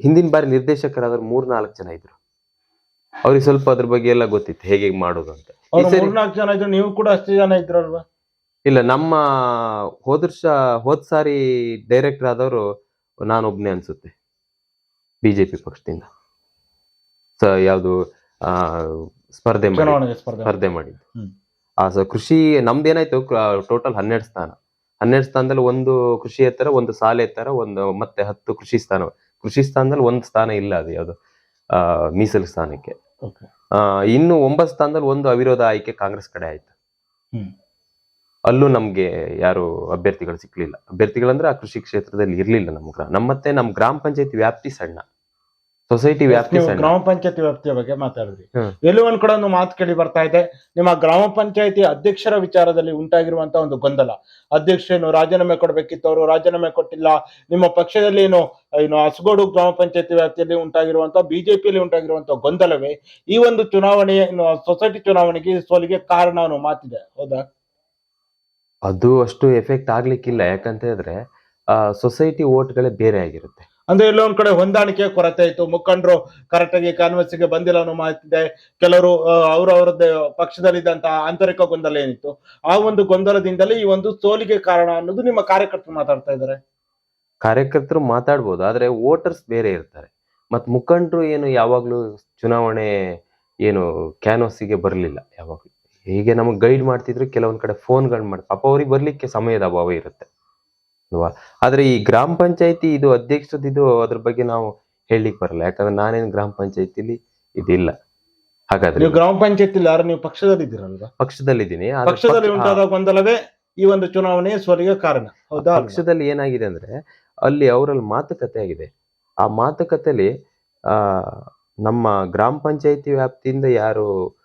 ಹಿಂದಿನ ಬಾರಿ ನಿರ್ದೇಶಕರಾದ್ರು ಮೂರ್ ನಾಲ್ಕು ಜನ ಇದ್ರು. ಅವ್ರಿಗೆ ಸ್ವಲ್ಪ ಅದ್ರ ಬಗ್ಗೆ ಎಲ್ಲ ಗೊತ್ತಿತ್ತು ಹೇಗೆ ಹೇಗೆ ಮಾಡೋದು ಅಂತ. ಈ ಅವ್ರು ಸರಿ ಮೂರ್ನಾಲ್ಕು ಜನ ಇದ್ರು ನೀವು ಕೂಡ ಅಷ್ಟೇ ಜನ ಇದ್ರಲ್ವಾ? ಇಲ್ಲ ನಮ್ಮ ಹೋದ ವರ್ಷ ಹೋದ್ ಸಾರಿ ಡೈರೆಕ್ಟರ್ ಆದವರು ನಾನೊಬ್ನೇ ಅನ್ಸುತ್ತೆ ಬಿಜೆಪಿ ಪಕ್ಷದಿಂದ. ಸ ಯಾವುದು ಆ ಸ್ಪರ್ಧೆ ಮಾಡಿ ಚುನಾವಣೆಗೆ ಸ್ಪರ್ಧೆ ಸ್ಪರ್ಧೆ ಮಾಡಿದ್ದು. ಹ್ಮ್. ಆ ಸ ಕೃಷಿ ನಮ್ದೇನಾಯ್ತು ಟೋಟಲ್ ಹನ್ನೆರಡು ಸ್ಥಾನ. ಹನ್ನೆರಡು ಸ್ಥಾನದಲ್ಲಿ ಒಂದು ಕೃಷಿ ಎತ್ತರ ಒಂದು ಸಾಲೆ ಎತ್ತರ ಒಂದು ಮತ್ತೆ ಹತ್ತು ಕೃಷಿ ಸ್ಥಾನ. ಕೃಷಿ ಸ್ಥಾನದಲ್ಲಿ ಒಂದು ಸ್ಥಾನ ಇಲ್ಲ ಅದು ಯಾವುದು? ಆ ಮೀಸಲು ಸ್ಥಾನಕ್ಕೆ. ಇನ್ನು ಒಂಬತ್ತು ಸ್ಥಾನದಲ್ಲಿ ಒಂದು ಅವಿರೋಧ ಆಯ್ಕೆ ಕಾಂಗ್ರೆಸ್ ಕಡೆ ಆಯ್ತು. ಅಲ್ಲೂ ನಮ್ಗೆ ಯಾರು ಅಭ್ಯರ್ಥಿಗಳು ಸಿಕ್ಲಿಲ್ಲ. ಅಭ್ಯರ್ಥಿಗಳಂದ್ರೆ ಆ ಕೃಷಿ ಕ್ಷೇತ್ರದಲ್ಲಿ ಇರ್ಲಿಲ್ಲ ನಮ್ಮ ಗ್ರಾಮ ನಮ್ಮ ಮತ್ತೆ ನಮ್ಮ ಗ್ರಾಮ ಪಂಚಾಯತಿ ವ್ಯಾಪ್ತಿ ಸಣ್ಣ. ಸೊಸೈಟಿ ವ್ಯಾಪ್ತಿ ನೀವು ಗ್ರಾಮ ಪಂಚಾಯತಿ ವ್ಯಾಪ್ತಿಯ ಬಗ್ಗೆ ಮಾತಾಡಿದ್ರಿ. ಎಲ್ಲೂ ಒಂದ್ ಕೂಡ ಒಂದು ಮಾತು ಕೇಳಿ ಬರ್ತಾ ಇದೆ. ನಿಮ್ಮ ಗ್ರಾಮ ಪಂಚಾಯತಿ ಅಧ್ಯಕ್ಷರ ವಿಚಾರದಲ್ಲಿ ಉಂಟಾಗಿರುವಂತಹ ಒಂದು ಗೊಂದಲ. ಅಧ್ಯಕ್ಷರೇನು ರಾಜೀನಾಮೆ ಕೊಡಬೇಕಿತ್ತು ಅವರು ರಾಜೀನಾಮೆ ಕೊಟ್ಟಿಲ್ಲ. ನಿಮ್ಮ ಪಕ್ಷದಲ್ಲಿ ಏನು ಏನು ಹಸಗೋಡು ಗ್ರಾಮ ಪಂಚಾಯತಿ ವ್ಯಾಪ್ತಿಯಲ್ಲಿ ಉಂಟಾಗಿರುವಂತಹ ಬಿಜೆಪಿಯಲ್ಲಿ ಉಂಟಾಗಿರುವಂತಹ ಗೊಂದಲವೇ? ಈ ಒಂದು ಚುನಾವಣೆ ಸೊಸೈಟಿ ಚುನಾವಣೆಗೆ ಸೋಲಿಗೆ ಕಾರಣ ಅನ್ನೋ ಮಾತಿದೆ. ಹೌದಾ? ಅದು ಅಷ್ಟು ಎಫೆಕ್ಟ್ ಆಗ್ಲಿಕ್ಕಿಲ್ಲ. ಯಾಕಂತ ಹೇಳಿದ್ರೆ ಸೊಸೈಟಿ ಓಟ್ಗಳೇ ಬೇರೆ ಆಗಿರುತ್ತೆ. ಅಂದ್ರೆ ಎಲ್ಲೋ ಒಂದ್ ಕಡೆ ಹೊಂದಾಣಿಕೆ ಕೊರತೆ ಇತ್ತು ಮುಖಂಡರು ಕರೆಕ್ಟ್ ಆಗಿ ಗೆ ಬಂದಿಲ್ಲ ಅನ್ನೋ ಮಾತಿದೆ. ಕೆಲವರು ಅವರವರದ್ದೇ ಪಕ್ಷದಲ್ಲಿದ್ದಂತಹ ಆಂತರಿಕ ಗೊಂದಲ ಏನಿತ್ತು? ಆ ಒಂದು ಗೊಂದಲದಿಂದಲೇ ಈ ಒಂದು ಸೋಲಿಗೆ ಕಾರಣ ಅನ್ನೋದು ನಿಮ್ಮ ಕಾರ್ಯಕರ್ತರು ಮಾತಾಡ್ತಾ ಇದ್ದಾರೆ. ಕಾರ್ಯಕರ್ತರು ಮಾತಾಡ್ಬೋದು, ಆದ್ರೆ ವೋಟರ್ಸ್ ಬೇರೆ ಇರ್ತಾರೆ. ಮತ್ ಮುಖಂಡರು ಏನು ಯಾವಾಗ್ಲೂ ಚುನಾವಣೆ ಏನು ಕ್ಯಾನ್ವಸ್ಸಿಗೆ ಬರಲಿಲ್ಲ ಯಾವಾಗ್ಲೂ. ಹೀಗೆ ನಮಗೆ ಗೈಡ್ ಮಾಡ್ತಿದ್ರು, ಕೆಲವೊಂದ್ ಕಡೆ ಫೋನ್ಗಳು ಮಾಡಿ ಪಾಪ ಅವ್ರಿಗೆ ಬರ್ಲಿಕ್ಕೆ ಸಮಯದ ಅಭಾವ ಇರುತ್ತೆ. ಅಲ್ವಾ ಆದ್ರೆ ಈ ಗ್ರಾಮ ಪಂಚಾಯತಿ ಇದು ಅಧ್ಯಕ್ಷದಿದು ಇದು ಅದ್ರ ಬಗ್ಗೆ ನಾವು ಹೇಳಲಿಕ್ಕೆ ಬರಲ್ಲ. ಯಾಕಂದ್ರೆ ನಾನೇನು ಗ್ರಾಮ ಪಂಚಾಯತಿಲಿ ಇದಿಲ್ಲ. ಹಾಗಾದ್ರೆ ನೀವು ಗ್ರಾಮ ಪಂಚಾಯತಿ ಯಾರು ನೀವು ಪಕ್ಷದಲ್ಲಿ ಇದ್ದೀರಲ್ವಾ ಪಕ್ಷದಲ್ಲಿದ್ದೀನಿ. ಆದ್ರೆ ಪಕ್ಷದಲ್ಲಿ ಪಕ್ಷ- ಉಂಟಾದ ಗೊಂದಲವೇ ಈ ಒಂದು ಚುನಾವಣೆ ಸೋಲಿಗೆ ಕಾರಣ. ಹೌದಾ ಅಲ್ವಾ? ಪಕ್ಷದಲ್ಲಿ ಏನಾಗಿದೆ ಅಂದ್ರೆ ಅಲ್ಲಿ ಅವರಲ್ಲಿ ಮಾತುಕತೆ ಆಗಿದೆ. ಆ ಮಾತುಕತೆಲಿ ಆ ನಮ್ಮ ಗ್ರಾಮ ಪಂಚಾಯತಿ ವ್ಯಾಪ್ತಿಯಿಂದ ಯಾರು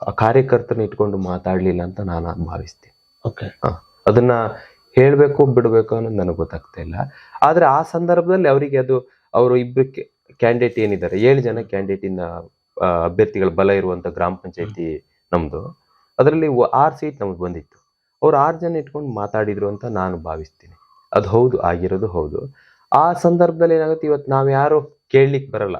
ಕಾರ್ಯಕರ್ತನ ಕಾರ್ಯಕರ್ತರನ್ನ ಇಟ್ಕೊಂಡು ಮಾತಾಡ್ಲಿಲ್ಲ ಅಂತ ನಾನು ಭಾವಿಸ್ತೀನಿ. Okay. ಅದನ್ನ ಹೇಳ್ಬೇಕು, ಬಿಡಬೇಕು ಅನ್ನೋದು ನನಗೆ ಗೊತ್ತಾಗ್ತಾ ಇಲ್ಲ. ಆದ್ರೆ ಆ ಸಂದರ್ಭದಲ್ಲಿ ಅವರಿಗೆ ಅದು, ಅವರು ಇಬ್ಬರು ಕ್ಯಾಂಡಿಡೇಟ್ ಏನಿದ್ದಾರೆ, ಏಳು ಜನ ಕ್ಯಾಂಡಿಡೇಟಿನ ಅಭ್ಯರ್ಥಿಗಳ ಬಲ ಇರುವಂತ ಗ್ರಾಮ ಪಂಚಾಯತಿ ನಮ್ದು. ಅದರಲ್ಲಿ ಆರು ಸೀಟ್ ನಮಗೆ ಬಂದಿತ್ತು. ಅವ್ರು ಆರು ಜನ ಇಟ್ಕೊಂಡು ಮಾತಾಡಿದ್ರು ಅಂತ ನಾನು ಭಾವಿಸ್ತೀನಿ. ಅದು ಹೌದು, ಆಗಿರೋದು ಹೌದು. ಆ ಸಂದರ್ಭದಲ್ಲಿ ಏನಾಗುತ್ತೆ ಇವತ್ತು ನಾವು ಯಾರು ಕೇಳಲಿಕ್ಕೆ ಬರಲ್ಲ.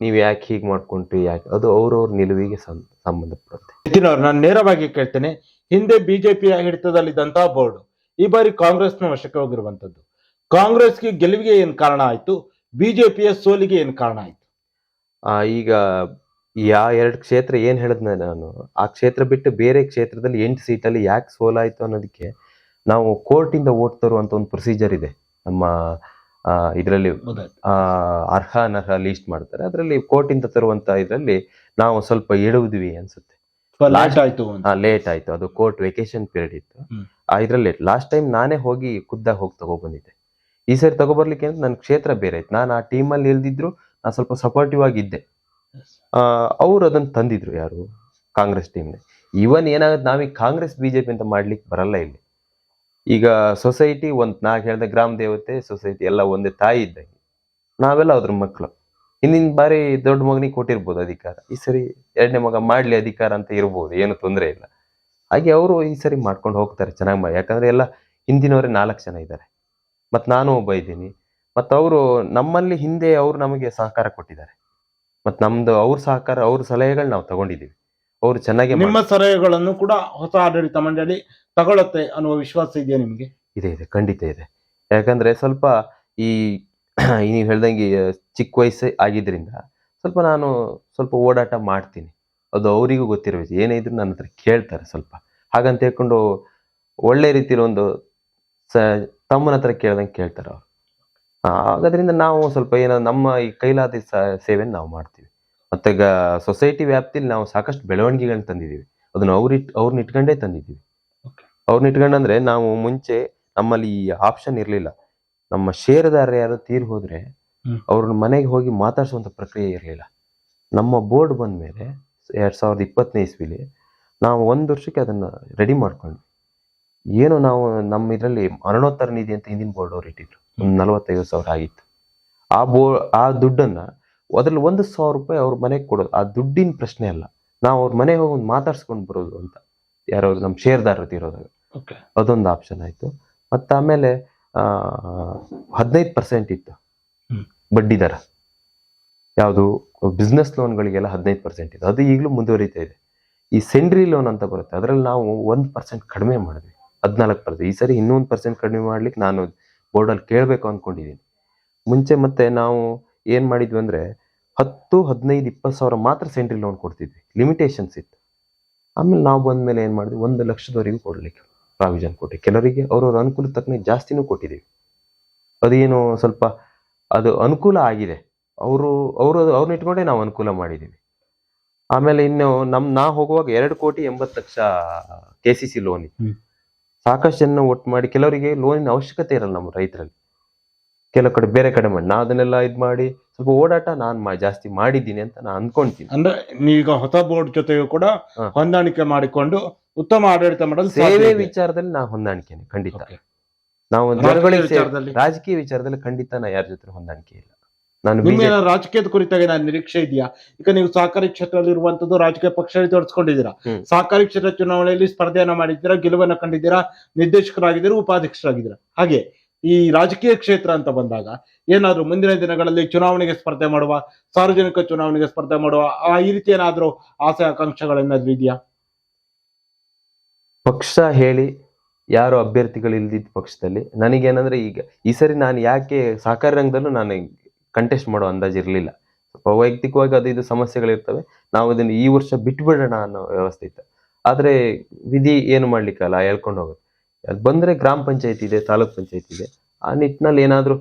ನೀವು ಯಾಕೆ ಹೀಗೆ ಮಾಡ್ಕೊಂಡ್ರಿ, ಯಾಕೆ, ಅದು ಅವ್ರವ್ರ ನಿಲುವಿಗೆ ಸಂಬಂಧಪಡುತ್ತೆ. ನಿತಿನ್ ಅವ್ರು, ನಾನು ನೇರವಾಗಿ ಕೇಳ್ತೇನೆ. ಹಿಂದೆ ಬಿಜೆಪಿಯ ಹಿಡಿತದಲ್ಲಿದ್ದಂತಹ ಬೋರ್ಡ್ ಈ ಬಾರಿ ಕಾಂಗ್ರೆಸ್ನ ವಶಕ್ಕೆ ಹೋಗಿರುವಂತದ್ದು ಕಾಂಗ್ರೆಸ್ಗೆ ಗೆಲುವಿಗೆ ಏನು ಕಾರಣ ಆಯಿತು? ಬಿಜೆಪಿಯ ಸೋಲಿಗೆ ಏನು ಕಾರಣ ಆಯಿತು? ಈಗ ಯಾ ಎರಡು ಕ್ಷೇತ್ರ ಏನು ಹೇಳಿದ್ನ ನಾನು? ಆ ಕ್ಷೇತ್ರ ಬಿಟ್ಟು ಬೇರೆ ಕ್ಷೇತ್ರದಲ್ಲಿ ಎಂಟು ಸೀಟಲ್ಲಿ ಯಾಕೆ ಸೋಲಾಯಿತು ಅನ್ನೋದಕ್ಕೆ ನಾವು ಕೋರ್ಟಿಂದ ಇಂದ ಓಟ್ ತರುವಂತ ಒಂದು ಪ್ರೊಸೀಜರ್ ಇದೆ. ನಮ್ಮ ಇದರಲ್ಲಿ ಅರ್ಹ ಅನರ್ಹ ಲೀಸ್ಟ್ ಮಾಡ್ತಾರೆ. ಅದರಲ್ಲಿ ಕೋರ್ಟಿಂದ ತರುವಂಥ ತರುವಂತ ಇದರಲ್ಲಿ ನಾವು ಸ್ವಲ್ಪ ಎಡುವುದ್ವಿ ಅನ್ಸುತ್ತೆ. ಲೇಟ್ ಆಯ್ತು ಲೇಟ್ ಆಯ್ತು. ಅದು ಕೋರ್ಟ್ ವೆಕೇಶನ್ ಪೀರಿಯಡ್ ಇತ್ತು. ಇದ್ರಲ್ಲಿ ಲೇಟ್ ಲಾಸ್ಟ್ ಟೈಮ್ ನಾನೇ ಹೋಗಿ ಖುದ್ದಾಗಿ ಹೋಗಿ ತಗೊಬಂದಿದ್ದೆ. ಈ ಸರಿ ತಗೊಬರ್ಲಿಕ್ಕೆ ಅಂತ ನನ್ನ ಕ್ಷೇತ್ರ ಬೇರೆ ಆಯ್ತು. ನಾನು ಆ ಟೀಮ್ ಅಲ್ಲಿ ಇಲ್ದಿದ್ರು ನಾನು ಸ್ವಲ್ಪ ಸಪೋರ್ಟಿವ್ ಆಗಿದ್ದೆ. ಅವ್ರು ಅದನ್ನ ತಂದಿದ್ರು ಯಾರು? ಕಾಂಗ್ರೆಸ್ ಟೀಮ್ ಇವನ್ ಏನಾಗುತ್ತೆ ನಾವೀಗ ಕಾಂಗ್ರೆಸ್ ಬಿಜೆಪಿ ಅಂತ ಮಾಡ್ಲಿಕ್ಕೆ ಬರಲ್ಲ ಇಲ್ಲಿ. ಈಗ ಸೊಸೈಟಿ ಒಂದ್ ನಾ ಹೇಳ್ದೆ ಗ್ರಾಮ ದೇವತೆ ಸೊಸೈಟಿ ಎಲ್ಲ ಒಂದೇ ತಾಯಿ ಇದ್ದಂಗೆ. ನಾವೆಲ್ಲ ಅದ್ರ ಮಕ್ಕಳು ಹಿಂದಿನ ಬಾರಿ ದೊಡ್ಡ ಮಗನಿಗೆ ಕೊಟ್ಟಿರ್ಬೋದು ಅಧಿಕಾರ. ಈ ಸರಿ ಎರಡನೇ ಮಗ ಮಾಡ್ಲಿ ಅಧಿಕಾರ ಅಂತ ಇರ್ಬೋದು ಏನು ತೊಂದರೆ ಇಲ್ಲ. ಹಾಗೆ ಅವರು ಈ ಸರಿ ಮಾಡ್ಕೊಂಡು ಹೋಗ್ತಾರೆ ಚೆನ್ನಾಗಿ ಮಾಡಿ. ಯಾಕಂದ್ರೆ ಎಲ್ಲ ಹಿಂದಿನವರೇ ನಾಲ್ಕು ಜನ ಇದ್ದಾರೆ. ಮತ್ತು ನಾನು ಒಬ್ಬ ಇದ್ದೀನಿ. ಮತ್ತು ಅವರು ನಮ್ಮಲ್ಲಿ ಹಿಂದೆ ಅವರು ನಮಗೆ ಸಹಕಾರ ಕೊಟ್ಟಿದ್ದಾರೆ. ಮತ್ತು ನಮ್ಮದು ಅವ್ರ ಸಹಕಾರ ಅವ್ರ ಸಲಹೆಗಳು ನಾವು ತಗೊಂಡಿದ್ದೀವಿ. ಅವರು ಚೆನ್ನಾಗಿ ನಿಮ್ಮ ಸಲಹೆಗಳನ್ನು ಕೂಡ ಹೊಸ ಆಡಳಿತ ಮಂಡಳಿ ತಗೊಳ್ಳುತ್ತೆ ಅನ್ನುವ ವಿಶ್ವಾಸ ಇದೆಯಾ ನಿಮಗೆ? ಇದೆ ಇದೆ. ಖಂಡಿತ ಇದೆ. ಯಾಕಂದ್ರೆ ಸ್ವಲ್ಪ ಈ ಈ ನೀವು ಹೇಳ್ದಂಗೆ ಚಿಕ್ಕ ವಯಸ್ಸು ಆಗಿದ್ದರಿಂದ ಸ್ವಲ್ಪ ನಾನು ಸ್ವಲ್ಪ ಓಡಾಟ ಮಾಡ್ತೀನಿ. ಅದು ಅವರಿಗೂ ಗೊತ್ತಿರಬೇಕು. ಏನೇ ಇದ್ರು ನನ್ನ ಹತ್ರ ಕೇಳ್ತಾರೆ ಸ್ವಲ್ಪ. ಹಾಗಂತ ಹೇಳ್ಕೊಂಡು ಒಳ್ಳೆ ರೀತಿಯಲ್ಲಿ ಒಂದು ಸ ತಮ್ಮನ ಹತ್ರ ಕೇಳ್ದಂಗೆ ಕೇಳ್ತಾರೆ ಅವರು. ಹಾಗಾದ್ರಿಂದ ನಾವು ಸ್ವಲ್ಪ ಏನೋ ನಮ್ಮ ಈ ಕೈಲಾದ ಸೇವೆಯನ್ನು ನಾವು ಮಾಡ್ತೀವಿ. ಮತ್ತೆ ಗ ಸೊಸೈಟಿ ವ್ಯಾಪ್ತಿಯಲ್ಲಿ ನಾವು ಸಾಕಷ್ಟು ಬೆಳವಣಿಗೆಗಳನ್ನ ತಂದಿದ್ದೀವಿ. ಅದನ್ನು ಅವ್ರಿಟ್ ಅವ್ರನ್ನ ಇಟ್ಕೊಂಡೇ ತಂದಿದ್ದೀವಿ. ಅವ್ರನ್ನ ಇಟ್ಕೊಂಡಂದ್ರೆ ನಾವು ಮುಂಚೆ ನಮ್ಮಲ್ಲಿ ಈ ಆಪ್ಷನ್ ಇರಲಿಲ್ಲ. ನಮ್ಮ ಷೇರುದಾರ ಯಾರು ತೀರ್ ಹೋದ್ರೆ. ಅವ್ರನ್ನ ಮನೆಗೆ ಹೋಗಿ ಮಾತಾಡಿಸುವಂತ ಪ್ರಕ್ರಿಯೆ ಇರಲಿಲ್ಲ. ನಮ್ಮ ಬೋರ್ಡ್ ಬಂದ್ಮೇಲೆ ಎರಡ್ ಸಾವಿರದ ಇಪ್ಪತ್ತನೇ ಇಸ್ವಿಲಿ ನಾವು ಒಂದು ವರ್ಷಕ್ಕೆ ಅದನ್ನ ರೆಡಿ ಮಾಡ್ಕೊಂಡ್ವಿ. ಏನು ನಾವು ನಮ್ಮ ಇದರಲ್ಲಿ ಮರಣೋತ್ತರ ನಿಧಿ ಅಂತ ಹಿಂದಿನ ಬೋರ್ಡ್ ಅವ್ರು ಇಟ್ಟಿದ್ರು. ಒಂದು ನಲವತ್ತೈದು ಸಾವಿರ ಆಗಿತ್ತು. ಆ ಬೋ ಆ ದುಡ್ಡನ್ನ ಅದ್ರಲ್ಲಿ ಒಂದು ಸಾವಿರ ರೂಪಾಯಿ ಅವ್ರ ಮನೆಗೆ ಕೊಡೋದು. ಆ ದುಡ್ಡಿನ ಪ್ರಶ್ನೆ ಅಲ್ಲ. ನಾವು ಅವ್ರ ಮನೆಗೆ ಹೋಗಿ ಒಂದು ಮಾತಾಡ್ಸ್ಕೊಂಡು ಬರೋದು ಅಂತ. ಯಾರಾದ್ರು ನಮ್ಮ ಶೇರ್ದಾರರು ಇರೋದಾಗ ಅದೊಂದು ಆಪ್ಷನ್ ಆಯ್ತು. ಮತ್ತೆ ಆಮೇಲೆ ಹದಿನೈದು ಪರ್ಸೆಂಟ್ ಇತ್ತು. ಬಡ್ಡಿ ದರ. ಯಾವುದು ಬಿಸ್ನೆಸ್ ಲೋನ್ಗಳಿಗೆಲ್ಲ ಹದಿನೈದು ಪರ್ಸೆಂಟ್ ಇದೆ ಅದು ಈಗಲೂ ಮುಂದುವರಿತಾ ಇದೆ. ಈ ಸೆಂಡ್ರಿ ಲೋನ್ ಅಂತ ಬರುತ್ತೆ. ಅದರಲ್ಲಿ ನಾವು ಒಂದು ಪರ್ಸೆಂಟ್ ಕಡಿಮೆ ಮಾಡಿದ್ವಿ. ಹದಿನಾಲ್ಕು ಪರ್ಸೆಂಟ್ ಈ ಸರಿ ಇನ್ನೊಂದು ಪರ್ಸೆಂಟ್ ಕಡಿಮೆ ಮಾಡ್ಲಿಕ್ಕೆ ನಾನು ಬೋರ್ಡಲ್ಲಿ ಕೇಳಬೇಕು ಅಂದ್ಕೊಂಡಿದ್ದೀನಿ ಮುಂಚೆ ಮತ್ತೆ ನಾವು ಏನು ಮಾಡಿದ್ವಿ ಅಂದರೆ ಹತ್ತು ಹದಿನೈದು ಇಪ್ಪತ್ತು ಸಾವಿರ ಮಾತ್ರ ಸೆಂಡ್ರಿ ಲೋನ್ ಕೊಡ್ತಿದ್ವಿ. ಲಿಮಿಟೇಷನ್ಸ್ ಇತ್ತು. ಆಮೇಲೆ ನಾವು ಬಂದ್ಮೇಲೆ ಏನು ಮಾಡಿದ್ವಿ? ಒಂದು ಲಕ್ಷದವರೆಗೂ ಕೊಡ್ಲಿಕ್ಕೆ. ಪ್ರಾವಿಷನ್ ಕೊಟ್ಟು. ಕೆಲವರಿಗೆ ಅವರವ್ರ ಅನುಕೂಲ ತಕ್ಕನೆ ಜಾಸ್ತಿನೂ ಕೊಟ್ಟಿದ್ದೀವಿ. ಅದೇನು ಸ್ವಲ್ಪ ಅದು ಅನುಕೂಲ ಆಗಿದೆ. ಅವರು ಅವರು ಅವ್ರನ್ನ ಇಟ್ಕೊಂಡೆ ನಾವು ಅನುಕೂಲ ಮಾಡಿದ್ದೀವಿ. ಆಮೇಲೆ ಇನ್ನು ನಮ್ ನಾ ಹೋಗುವಾಗ ಎರಡು ಕೋಟಿ ಎಂಬತ್ತು lakh K C C loan. ಸಾಕಷ್ಟು ಜನ ಒಟ್ಟು ಮಾಡಿ ಕೆಲವರಿಗೆ ಲೋನಿನ ಅವಶ್ಯಕತೆ ಇರಲ್ಲ ನಮ್ಮ ರೈತರಲ್ಲಿ. ಕೆಲವು ಕಡೆ ಬೇರೆ ಕಡೆ ಮಾಡಿ ನಾ ಅದನ್ನೆಲ್ಲ ಇದು ಮಾಡಿ ಸ್ವಲ್ಪ ಓಡಾಟ ನಾನು ಮಾ ಜಾಸ್ತಿ ಮಾಡಿದ್ದೀನಿ ಅಂತ ನಾನು ಅನ್ಕೊಂತೀನಿ. ಅಂದ್ರೆ ನೀವೀಗ ಹೊಸ ಬೋರ್ಡ್ ಜೊತೆಗೂ ಕೂಡ. ಹೊಂದಾಣಿಕೆ ಮಾಡಿಕೊಂಡು ಉತ್ತಮ ಆಡಳಿತ ಮಾಡಲು ಸೇವೆ ವಿಚಾರದಲ್ಲಿ ನಾ ಹೊಂದಾಣಿಕೆ ಖಂಡಿತ. ನಾವು ರಾಜಕೀಯ ಜನಗಳಿಗೆ ವಿಚಾರದಲ್ಲಿ? ರಾಜಕೀಯ ವಿಚಾರದಲ್ಲಿ ಖಂಡಿತ ನಾ ಯಾರ ಜೊತೆ ಹೊಂದಾಣಿಕೆ ಇಲ್ಲ. ನಾನು ರಾಜಕೀಯದ ಕುರಿತಾಗಿ ನಾನು ನಿರೀಕ್ಷೆ ಇದೆಯಾ? ಈಗ ನೀವು ಸಹಕಾರಿ ಕ್ಷೇತ್ರದಲ್ಲಿ ಇರುವಂತದ್ದು ರಾಜಕೀಯ ಪಕ್ಷ ತೋರಿಸಿಕೊಂಡಿದ್ದೀರಾ. ಸಹಕಾರಿ ಕ್ಷೇತ್ರ ಚುನಾವಣೆಯಲ್ಲಿ ಸ್ಪರ್ಧೆಯನ್ನ ಮಾಡಿದ್ದೀರಾ? ಗೆಲುವನ್ನ ಕಂಡಿದ್ದೀರಾ? ನಿರ್ದೇಶಕರಾಗಿದ್ದೀರಾ? ಉಪಾಧ್ಯಕ್ಷರಾಗಿದ್ದೀರಾ? ಹಾಗೆ. ಈ ರಾಜಕೀಯ ಕ್ಷೇತ್ರ ಅಂತ ಬಂದಾಗ ಏನಾದ್ರು ಮುಂದಿನ ದಿನಗಳಲ್ಲಿ ಚುನಾವಣೆಗೆ ಸ್ಪರ್ಧೆ ಮಾಡುವ, ಸಾರ್ವಜನಿಕ ಚುನಾವಣೆಗೆ ಸ್ಪರ್ಧೆ ಮಾಡುವ, ಆ ಈ ರೀತಿ ಏನಾದ್ರೂ ಆಸೆ ಆಕಾಂಕ್ಷೆಗಳೇನಾದ್ರೂ ಇದೆಯಾ? ಪಕ್ಷ ಹೇಳಿ, ಯಾರು ಅಭ್ಯರ್ಥಿಗಳು ಇಲ್ದಿದ್ದ ಪಕ್ಷದಲ್ಲಿ, ನನಗೇನಂದ್ರೆ ಈಗ ಈ ಸರಿ ನಾನು ಯಾಕೆ ಸಹಕಾರ ರಂಗದಲ್ಲೂ ನಾನು ಕಂಟೆಸ್ಟ್ ಮಾಡೋ ಅಂದಾಜು ಇರಲಿಲ್ಲ. ಸ್ವಲ್ಪ ವೈಯಕ್ತಿಕವಾಗಿ ಅದು ಇದು ಸಮಸ್ಯೆಗಳಿರ್ತವೆ ನಾವು ಇದನ್ನು ಈ ವರ್ಷ ಬಿಟ್ಬಿಡೋಣ ಅನ್ನೋ ವ್ಯವಸ್ಥೆ ಇತ್ತು. ಆದರೆ ವಿಧಿ ಏನು ಮಾಡ್ಲಿಕ್ಕಲ್ಲ, ಹೇಳ್ಕೊಂಡು ಹೋಗುತ್ತೆ ಅದು ಬಂದರೆ ಗ್ರಾಮ ಪಂಚಾಯತಿ ಇದೆ ತಾಲೂಕ್ ಪಂಚಾಯತಿ ಇದೆ ಆ ನಿಟ್ಟಿನಲ್ಲಿ ಏನಾದರೂ